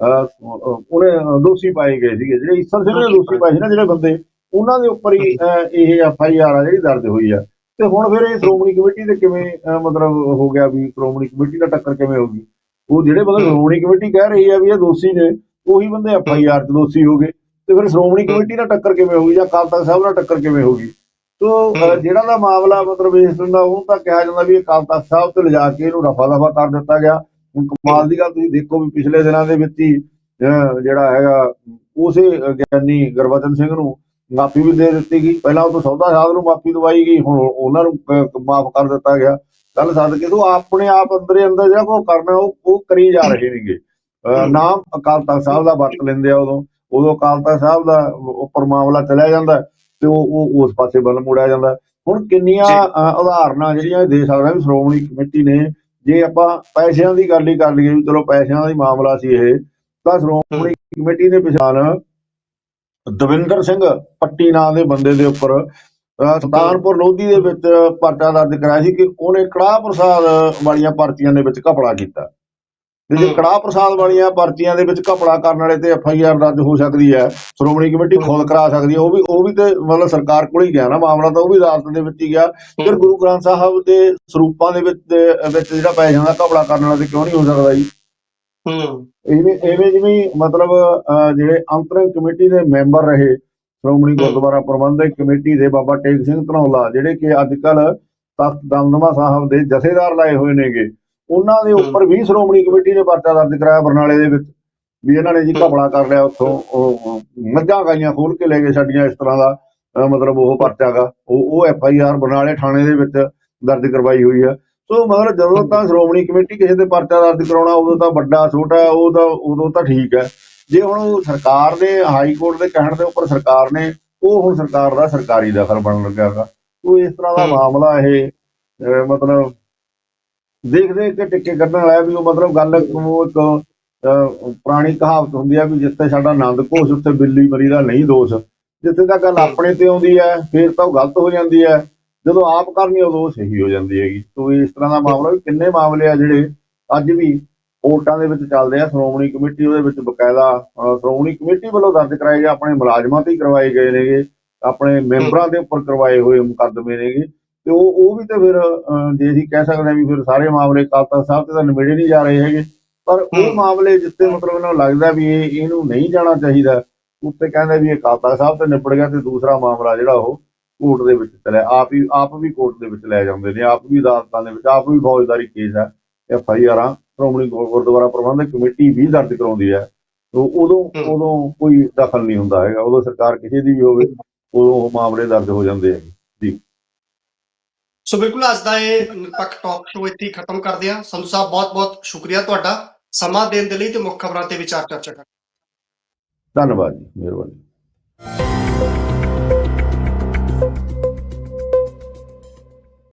ਉਹਨੇ ਦੋਸ਼ੀ ਪਾਏ ਗਏ ਸੀਗੇ। ਜਿਹੜੇ ਈਸਰ ਸਿੰਘ ਨੇ ਦੋਸ਼ੀ ਪਾਏ ਸੀ ਨਾ ਜਿਹੜੇ ਬੰਦੇ ਉਹਨਾਂ ਦੇ ਉੱਪਰ ਹੀ ਇਹ ਐਫ ਆਈ ਆਰ ਆ ਜਿਹੜੀ ਦਰਜ ਹੋਈ ਆ। ਤੇ ਹੁਣ ਫਿਰ ਇਹ ਸ਼੍ਰੋਮਣੀ ਕਮੇਟੀ ਦੇ ਕਿਵੇਂ ਮਤਲਬ ਹੋ ਗਿਆ ਵੀ ਸ਼੍ਰੋਮਣੀ ਕਮੇਟੀ ਨਾਲ ਟੱਕਰ ਕਿਵੇਂ ਹੋ ਗਈ? ਉਹ ਜਿਹੜੇ ਬੰਦੇ। ਸ਼੍ਰੋਮਣੀ ਕਮੇਟੀ ਕਹਿ ਰਹੀ ਆ ਵੀ ਇਹ ਦੋਸ਼ੀ ਨੇ ਉਹੀ ਬੰਦੇ ਐਫ ਆਈ ਆਰ 'ਚ ਦੋਸ਼ੀ ਹੋ ਗਏ। ਤੇ ਫਿਰ ਸ਼੍ਰੋਮਣੀ ਕਮੇਟੀ ਨਾਲ ਟੱਕਰ ਕਿਵੇਂ ਹੋ ਗਈ ਜਾਂ ਤਖਤ ਸਾਹਿਬ ਨਾਲ ਟੱਕਰ ਕਿਵੇਂ ਹੋ ਗਈ? ਤੋ। ਜਿਹੜਾ ਦਾ ਮਾਮਲਾ ਮਤਲਬ ਇਸ ਦਾ ਉਹ ਤਾਂ ਕਿਹਾ ਜਾਂਦਾ ਵੀ ਇਹ ਅਕਾਲ ਤਖਤ ਸਾਹਿਬ ਤੇ ਲਿਜਾ ਕੇ ਇਹਨੂੰ ਰਫਾ ਦਫਾ ਕਰ ਦਿੱਤਾ ਗਿਆ। ਹੁਣ ਕਮਾਲ ਦੀ ਗੱਲ ਤੁਸੀਂ ਦੇਖੋ ਵੀ ਪਿਛਲੇ ਦਿਨਾਂ ਦੇ ਵਿੱਚ ਹੀ ਜਿਹੜਾ ਹੈਗਾ ਉਸੇ ਗਿਆਨੀ ਗੁਰਬਚਨ ਸਿੰਘ ਨੂੰ ਮਾਫੀ ਵੀ ਦੇ ਦਿੱਤੀ ਗਈ। ਪਹਿਲਾਂ ਉਹ ਤੋਂ ਸੌਦਾ ਸਾਧ ਨੂੰ ਮਾਫੀ ਦਵਾਈ ਗਈ ਹੁਣ ਉਹਨਾਂ ਨੂੰ ਮਾਫ ਕਰ ਦਿੱਤਾ ਗਿਆ। ਗੱਲ ਸੱਦ ਕੇ ਤੋਂ ਆਪਣੇ ਆਪ ਅੰਦਰੇ ਅੰਦਰ ਜਿਹੜਾ ਕੋ ਕਰਨਾ ਉਹ ਉਹ ਕਰੀ ਜਾ ਰਹੇ ਨੇਗੇ। ਨਾਮ ਅਕਾਲ ਤਖਤ ਸਾਹਿਬ ਦਾ ਵਰਤ ਲੈਂਦੇ ਆ ਉਦੋਂ। ਉਦੋਂ ਅਕਾਲ ਤਖਤ ਸਾਹਿਬ ਦਾ ਉੱਪਰ ਮਾਮਲਾ ਚਲਿਆ ਜਾਂਦਾ। ਤੇ ਉਹ ਉਹ ਉਸ ਪਾਸੇ ਵੱਲ ਮੁੜਿਆ ਜਾਂਦਾ। ਹੁਣ ਕਿੰਨੀਆਂ ਉਦਾਹਰਨਾਂ ਜਿਹੜੀਆਂ ਦੇ ਸਕਦਾ ਵੀ ਸ਼੍ਰੋਮਣੀ ਕਮੇਟੀ ਨੇ ਜੇ ਆਪਾਂ ਪੈਸਿਆਂ ਦੀ ਗੱਲ ਹੀ ਕਰ ਲਈਏ ਵੀ ਚਲੋ ਪੈਸਿਆਂ ਦਾ ਹੀ ਮਾਮਲਾ ਸੀ ਇਹ ਤਾਂ ਸ਼੍ਰੋਮਣੀ ਕਮੇਟੀ ਨੇ ਪਛਾਣ ਦਵਿੰਦਰ ਸਿੰਘ ਪੱਟੀ ਨਾਂ ਦੇ ਬੰਦੇ ਦੇ ਉੱਪਰ ਸੁਲਤਾਨਪੁਰ ਲੋਧੀ ਦੇ ਵਿੱਚ ਪਰਚਾ ਦਰਜ ਕਰਾਇਆ ਸੀ ਕਿ ਉਹਨੇ ਕੜਾਹ ਪ੍ਰਸਾਦ ਵਾਲੀਆਂ ਪਰਚੀਆਂ ਦੇ ਵਿੱਚ ਘਪਲਾ ਕੀਤਾ। ਤੇ ਜੇ। ਕੜਾਹ ਪ੍ਰਸਾਦ ਵਾਲੀਆਂ ਪਰਚੀਆਂ ਦੇ ਵਿੱਚ ਘਪਲਾ ਕਰਨ ਵਾਲੇ ਤੇ ਐਫ ਆਈ ਆਰ ਦਰਜ ਹੋ ਸਕਦੀ ਹੈ ਸ਼੍ਰੋਮਣੀ ਕਮੇਟੀ ਖੁਦ ਕਰਾ ਸਕਦੀ ਹੈ ਉਹ ਵੀ ਉਹ ਵੀ ਤੇ ਮਤਲਬ ਸਰਕਾਰ ਕੋਲ ਹੀ ਗਿਆ ਨਾ ਮਾਮਲਾ ਤਾਂ ਉਹ ਵੀ ਅਦਾਲਤ ਦੇ ਵਿੱਚ ਹੀ ਗਿਆ। ਫਿਰ ਗੁਰੂ ਗ੍ਰੰਥ ਸਾਹਿਬ ਦੇ ਸਰੂਪਾਂ ਦੇ ਵਿੱਚ ਵਿੱਚ ਜਿਹੜਾ ਪੈਸਿਆਂ ਦਾ ਘਪਲਾ ਕਰਨ ਵਾਲਾ ਤੇ ਕਿਉਂ ਨਹੀਂ ਹੋ ਸਕਦਾ ਜੀ? ਹੂੰ। ਇਵੇਂ ਐਵੇਂ ਜਿਵੇਂ ਮਤਲਬ ਜਿਹੜੇ ਅੰਤਰਿਮ ਕਮੇਟੀ ਦੇ ਮੈਂਬਰ ਰਹੇ ਸ਼੍ਰੋਮਣੀ ਗੁਰਦੁਆਰਾ ਪ੍ਰਬੰਧਕ ਕਮੇਟੀ ਦੇ ਬਾਬਾ ਟੇਕ ਸਿੰਘ ਧਨੌਲਾ ਜਿਹੜੇ ਕਿ ਅੱਜ ਕੱਲ ਤਖਤ ਦਮਦਮਾ ਸਾਹਿਬ ਦੇ ਜਥੇਦਾਰ ਲਾਏ ਹੋਏ ਨੇਗੇ। ਉਹਨਾਂ ਦੇ ਉੱਪਰ ਵੀ ਸ਼੍ਰੋਮਣੀ ਕਮੇਟੀ ਨੇ ਪਰਚਾ ਦਰਜ ਕਰਾਇਆ ਬਰਨਾਲੇ ਦੇ ਵਿੱਚ ਵੀ ਇਹਨਾਂ ਨੇ ਜੀ ਘਪਲਾ ਕਰ ਲਿਆ ਉੱਥੋਂ ਉਹ ਮੱਝਾਂ ਗਾਈਆਂ ਖੋਲ ਕੇ ਲੈ ਗਏ ਸਾਡੀਆਂ ਇਸ ਤਰ੍ਹਾਂ ਦਾ ਮਤਲਬ ਉਹ ਪਰਚਾਗਾ ਉਹ ਉਹ ਐਫ ਆਈ ਆਰ ਬਰਨਾਲੇ ਥਾਣੇ ਦੇ ਵਿੱਚ ਦਰਜ ਕਰਵਾਈ ਹੋਈ ਆ। ਸੋ ਮਤਲਬ ਜਦੋਂ ਤਾਂ ਸ਼੍ਰੋਮਣੀ ਕਮੇਟੀ ਕਿਸੇ ਤੇ ਪਰਚਾ ਦਰਜ ਕਰਾਉਣਾ ਉਦੋਂ ਤਾਂ ਵੱਡਾ ਛੋਟਾ ਉਹ ਤਾਂ ਉਦੋਂ ਤਾਂ ਠੀਕ ਹੈ ਜੇ ਹੁਣ ਸਰਕਾਰ ਨੇ ਹਾਈ ਕੋਰਟ ਦੇ ਕਹਿਣ ਦੇ ਉੱਪਰ ਸਰਕਾਰ ਨੇ ਉਹ ਹੁਣ ਸਰਕਾਰ ਦਾ ਸਰਕਾਰੀ ਦਖਲ ਬਣਨ ਲੱਗਿਆਗਾ ਉਹ ਇਸ ਤਰ੍ਹਾਂ ਦਾ। ਮਾਮਲਾ ਇਹ ਮਤਲਬ ਦੇਖ ਦੇਖ ਕੇ ਟਿੱਕੇ ਕੱਢਣ ਵਾਲਾ ਵੀ ਉਹ ਮਤਲਬ ਗੱਲ ਉਹ ਇੱਕ ਪੁਰਾਣੀ ਕਹਾਵਤ ਹੁੰਦੀ ਆ ਵੀ ਜਿੱਥੇ ਸਾਡਾ ਆਨੰਦ ਘੋਸ਼, ਉੱਥੇ ਬਿੱਲੀ ਮਰੀ ਦਾ ਨਹੀਂ ਦੋਸ਼। ਜਿੱਥੇ ਤੱਕ ਗੱਲ ਆਪਣੇ ਤੇ ਆਉਂਦੀ ਹੈ, ਫਿਰ ਤਾਂ ਉਹ ਗਲਤ ਹੋ ਜਾਂਦੀ ਹੈ। ਜਦੋਂ ਆਪ ਕਰਨੀ ਉਦੋਂ ਸਹੀ ਹੋ ਜਾਂਦੀ ਹੈਗੀ। ਸੋ ਇਸ ਤਰ੍ਹਾਂ ਦਾ ਮਾਮਲਾ ਵੀ ਕਿੰਨੇ ਮਾਮਲੇ ਆ ਜਿਹੜੇ ਅੱਜ ਵੀ ਕੋਰਟਾਂ ਦੇ ਵਿੱਚ ਚੱਲਦੇ ਆ। ਸ਼੍ਰੋਮਣੀ ਕਮੇਟੀ ਉਹਦੇ ਵਿੱਚ ਬਕਾਇਦਾ ਸ਼੍ਰੋਮਣੀ ਕਮੇਟੀ ਵੱਲੋਂ ਦਰਜ ਕਰਾਏ ਗਏ ਆਪਣੇ ਮੁਲਾਜ਼ਮਾਂ ਤੇ ਹੀ ਕਰਵਾਏ ਗਏ ਨੇਗੇ। ਆਪਣੇ ਮੈਂਬਰਾਂ ਦੇ ਉੱਪਰ ਕਰਵਾਏ ਹੋਏ ਮੁਕੱਦਮੇ ਨੇਗੇ। ਤੇ ਉਹ ਉਹ ਵੀ ਤੇ ਫਿਰ ਜੇ ਅਸੀਂ ਕਹਿ ਸਕਦੇ ਹਾਂ ਵੀ ਫਿਰ ਸਾਰੇ ਮਾਮਲੇ ਅਕਾਲ ਤਖਤ ਸਾਹਿਬ ਤੇ ਤਾਂ ਨਿਬੇੜੇ ਨਹੀਂ ਜਾ ਰਹੇ ਹੈਗੇ ਪਰ ਉਹ। ਮਾਮਲੇ ਜਿੱਥੇ ਮਤਲਬ ਇਹਨਾਂ ਨੂੰ ਲੱਗਦਾ ਵੀ ਇਹ ਇਹਨੂੰ ਨਹੀਂ ਜਾਣਾ ਚਾਹੀਦਾ ਉੱਤੇ ਕਹਿੰਦੇ ਵੀ ਇਹ ਅਕਾਲ ਤਖਤ ਸਾਹਿਬ ਤੇ ਨਿਬੜ ਗਿਆ ਤੇ ਦੂਸਰਾ ਮਾਮਲਾ ਜਿਹੜਾ ਉਹ ਕੋਰਟ ਦੇ ਵਿੱਚ ਚਲਿਆ ਆਪ ਹੀ ਆਪ ਵੀ ਕੋਰਟ ਦੇ ਵਿੱਚ ਲੈ ਜਾਂਦੇ ਨੇ ਆਪ ਵੀ ਅਦਾਲਤਾਂ ਦੇ ਵਿੱਚ ਆਪ ਵੀ ਫੌਜਦਾਰੀ ਕੇਸ ਹੈ ਐਫ ਆਈ ਆਰਾਂ ਸ਼੍ਰੋਮਣੀ ਗੁਰ- ਗੁਰਦੁਆਰਾ ਪ੍ਰਬੰਧਕ ਕਮੇਟੀ ਵੀ ਦਰਜ ਕਰਾਉਂਦੀ ਹੈ ਤੋ ਉਦੋਂ। ਉਦੋਂ ਕੋਈ ਦਖਲ ਨਹੀਂ ਹੁੰਦਾ ਹੈਗਾ ਉਦੋਂ ਸਰਕਾਰ ਕਿਸੇ ਦੀ ਵੀ ਹੋਵੇ ਉਦੋਂ ਉਹ ਮਾਮਲੇ ਦਰਜ ਹੋ ਜਾਂਦੇ ਹੈਗੇ ਸੋ ਬਿਲਕੁਲ ਅੱਜ ਦਾ ਇਹ ਨਿਰਪੱਖ ਟਾਕ ਸ਼ੋਅ ਇੱਥੇ ਖਤਮ ਕਰਦੇ ਹਾਂ। ਸੰਧੂ ਸਾਹਿਬ, ਬਹੁਤ-ਬਹੁਤ ਸ਼ੁਕਰੀਆ ਤੁਹਾਡਾ। ਸਮਾਂ ਦੇਣ ਦੇ ਲਈ ਤੇ ਮੁੱਖ ਖਬਰਾਂ ਤੇ ਵਿਚਾਰ ਚਰਚਾ ਕਰਨ ਧੰਨਵਾਦ ਮਿਹਰਬਾਨੀ।